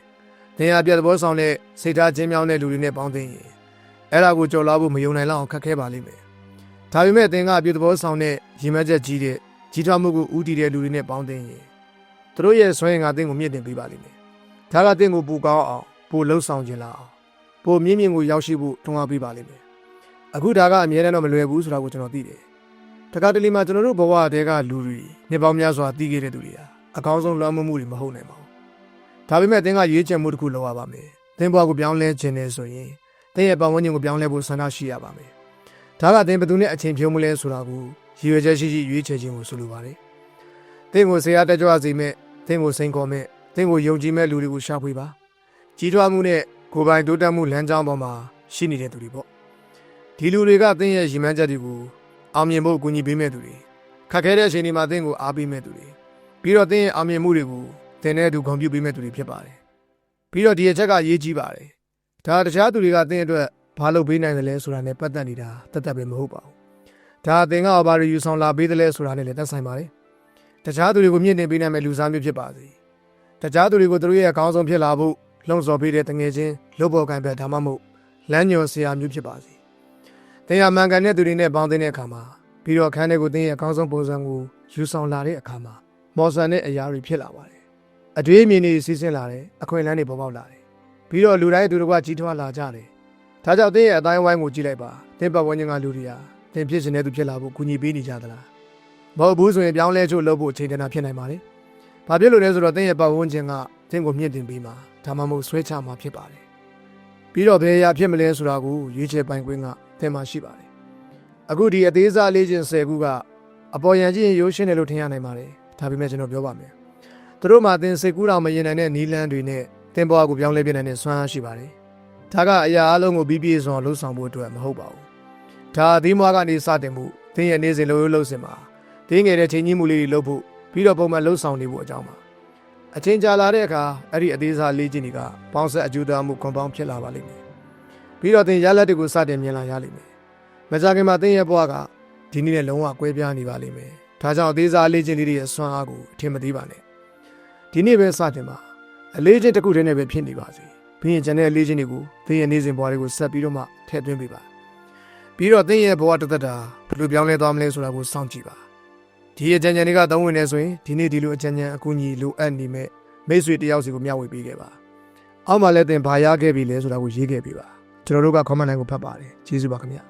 သင်ဟာပြတ်သဘောဆောင်တဲ့စိတ်ထားချင်းမြောင်းတဲ့လူတွေနဲ့ပေါင်းသိရင်အဲ့ဒါကိုကြော်လွှားဖို့မယုံနိုင်လောက်အောင်ခက်ခဲပါလိမ့်မယ်ဒါပေမဲ့သင်ကပြတ်သဘောဆောင်တဲ့ရည်မှန်းချက်ကြီးတဲ့ကြီးထွားမှုကိုဦးတည်တဲ့လူတွေနဲ့ပေါင်းသိရင် သူတို့ရဲ့ဆွမ်းရင်ကသင်ကိုမြင့်တင်ပေးပါလိမ့်မယ်ဒါကသင်ကိုပူကောင်းအောင်ပိုလှုပ်ဆောင်ခြင်းလားအောင်ပိုမြင့်မြင့်ကိုရောက်ရှိဖို့တွန်းအားပေးပါလိမ့်မယ်အခုဒါကအမြဲတမ်းတော့မလွယ်ဘူးဆိုတာကိုကျွန်တော်သိတယ်တခါတလေမှာကျွန်တော်တို့ဘဝတဲကလူတွေနှစ်ပေါင်းများစွာသိခဲ့တဲ့သူတွေဟာအကောင်းဆုံးလွှမ်းမိုးမှုတွေမဟုတ်နိုင်ပါဘူးဒါပေမဲ့သင်ကရွေးချယ်မှုတစ်ခုလုပ်ရပါမယ်သင်ဘဝကိုပြောင်းလဲခြင်းနဲ့ဆိုရင်သင်ရဲ့ပတ်ဝန်းကျင်ကိုပြောင်းလဲဖို့ဆန္ဒရှိရပါမယ်ဒါကသင်ဘယ်သူနဲ့အချိန်ဖြုံးမလဲဆိုတာကိုရည်ရွယ်ချက်ရှိရှိရွေးချယ်ခြင်းကိုဆိုလိုပါတယ်သင်ကိုဆရာတက်ကြွစေမဲ့ သင်ကိုစိန်ခေါ်မဲ့သင်ကိုယုံကြည်မဲ့လူတွေကိုရှာဖွေပါကြီးထွားမှုနဲ့ကိုယ်ပိုင်တိုးတက်မှုလမ်းကြောင်းပေါ်မှာရှိနေတဲ့သူတွေပေါ့ဒီလူတွေကသင်ရဲ့ရည်မှန်းချက်တွေကိုအောင်မြင်ဖို့အကူအညီပေးမဲ့သူတွေခက်ခဲတဲ့အချိန်တွေမှာသင်ကိုအားပေးမဲ့သူတွေပြီးတော့သင်ရဲ့အောင်မြင်မှုတွေကိုသင်နဲ့အတူဂုဏ်ပြုပေးမဲ့သူတွေဖြစ်ပါတယ်ပြီးတော့ဒီအချက်ကရေးကြီးပါတယ်ဒါတခြားသူတွေကသင်အတွက်ဘာလုပ်ပေးနိုင်တယ်လဲဆိုတာနဲ့ပတ်သက်နေတာတတ်တတ်ပဲမဟုတ်ပါဘူးဒါသင်ကဘာတွေယူဆောင်လာပေးတယ်လဲဆိုတာနဲ့လည်းသက်ဆိုင်ပါတယ် တခြားသူတွေကိုမြင့်တင်ပေးနိုင်မဲ့လူစားမျိုးဖြစ်ပါစေတခြားသူတွေကိုသူတို့ရဲ့အကောင်းဆုံးဖြစ်လာဖို့လှုံ့ဆော်ပေးတဲ့တငယ်ချင်းလုပ်ပေါ်ကံပဲဒါမှမဟုတ်လမ်းညွန်ဆရာမျိုးဖြစ်ပါစေသင်ရမှန်ကန်တဲ့သူတွေနဲ့ပေါင်းတဲ့အခါမှာပြီးတော့ခန်းတဲ့ကိုသင်ရဲ့အကောင်းဆုံးပုံစံကိုယူဆောင်လာတဲ့အခါမှာမော်ဆန်တဲ့အရာတွေဖြစ်လာပါတယ်အတွေးအမြင်တွေစီးဆင်းလာတယ်အခွင့်အလမ်းတွေပေါ်ပေါက်လာတယ်ပြီးတော့လူတိုင်းသူတို့ကကြီးထွားလာကြတယ်ဒါကြောင့်သင်ရဲ့အတိုင်းဝိုင်းကိုကြည့်လိုက်ပါသင်ပတ်ဝန်းကျင်ကလူတွေကသင်ဖြစ်နေတဲ့သူဖြစ်လာဖို့ကူညီပေးနေကြသလား မဟုတ်ဘူးဆိုရင်ပြောင်းလဲချို့လုပ်ဖို့အချိန်တန်တာဖြစ်နိုင်ပါတယ်ဘာဖြစ်လို့လဲဆိုတော့သင်ရဲ့ပတ်ဝန်းကျင်ကသင်ကိုမြင့်တင်ပေးမှာဒါမှမဟုတ်ဆွဲချမှာဖြစ်ပါတယ်ပြီးတော့ဘယ်အရာဖြစ်မလဲဆိုတာကိုရွေးချယ်ပိုင်ခွင့်ကသင်မှာရှိပါတယ်အခုဒီအသေးစားလေးချင်း10ခုကအပေါ်ယံချင်းရိုးရှင်းတယ်လို့ထင်ရနိုင်ပါတယ်ဒါပေမဲ့ကျွန်တော်ပြောပါမယ်သူတို့မှသင်စိတ်ကူးတော်မရင်နိုင်တဲ့နီလန်းတွေနဲ့သင်ဘဝကိုပြောင်းလဲပြနိုင်တဲ့စွမ်းအားရှိပါတယ်ဒါကအရာအလုံးကိုပြီးပြည့်စုံလှုပ်ဆောင်ဖို့အတွက်မဟုတ်ပါဘူးဒါအသီးမွားကနေစတင်မှုသင်ရဲ့နေစဉ်လိုလိုလှုပ်စင်မှာ သင်ငယ်တဲ့ချိန်ကြီးမှုလေးတွေလှုပ်ဖို့ပြီးတော့ပုံမှန်လှုပ်ဆောင်နေဖို့အကြောင်းပါအချင်းကြာလာတဲ့အခါအဲ့ဒီအသေးစားလေးချင်းတွေကပေါင်းဆက်အကျိုးသားမှုခွန်ပေါင်းဖြစ်လာပါလိမ့်မယ်ပြီးတော့သင်ရလက်တွေကိုစတင်မြင်လာရလိမ့်မယ်မကြခင်မှာသင်ရဲ့ဘဝကဒီနေ့နဲ့လုံးဝကွဲပြားနေပါလိမ့်မယ်ဒါကြောင့်အသေးစားလေးချင်းလေးတွေရဲ့စွမ်းအားကိုအထင်မသေးပါနဲ့ဒီနေ့ပဲစတင်ပါအလေးချင်းတစ်ခုတည်းနဲ့ပဲဖြစ်နေပါစေပြီးရင်ကျန်တဲ့အလေးချင်းတွေကိုသင်ရဲ့နေ့စဉ်ဘဝတွေကိုဆက်ပြီးတော့မှထည့်သွင်းပေးပါပြီးတော့သင်ရဲ့ဘဝတစ်သက်တာဘယ်လိုပြောင်းလဲသွားမလဲဆိုတာကိုစောင့်ကြည့်ပါ ဒီအကြံဉာဏ်တွေကသုံးဝင်နေဆိုရင်ဒီနေ့ဒီလိုအကြံဉာဏ်အကူအညီလိုအပ်နေမဲ့မိတ်ဆွေတယောက်စီကိုမျှဝေပေးခဲ့ပါအောက်မှာလည်းသင်ဘာရခဲ့ပြီလဲဆိုတာကိုရေးခဲ့ပေးပါကျွန်တော်တို့က comment line ကိုဖတ်ပါတယ်ကျေးဇူးပါခင်ဗျာ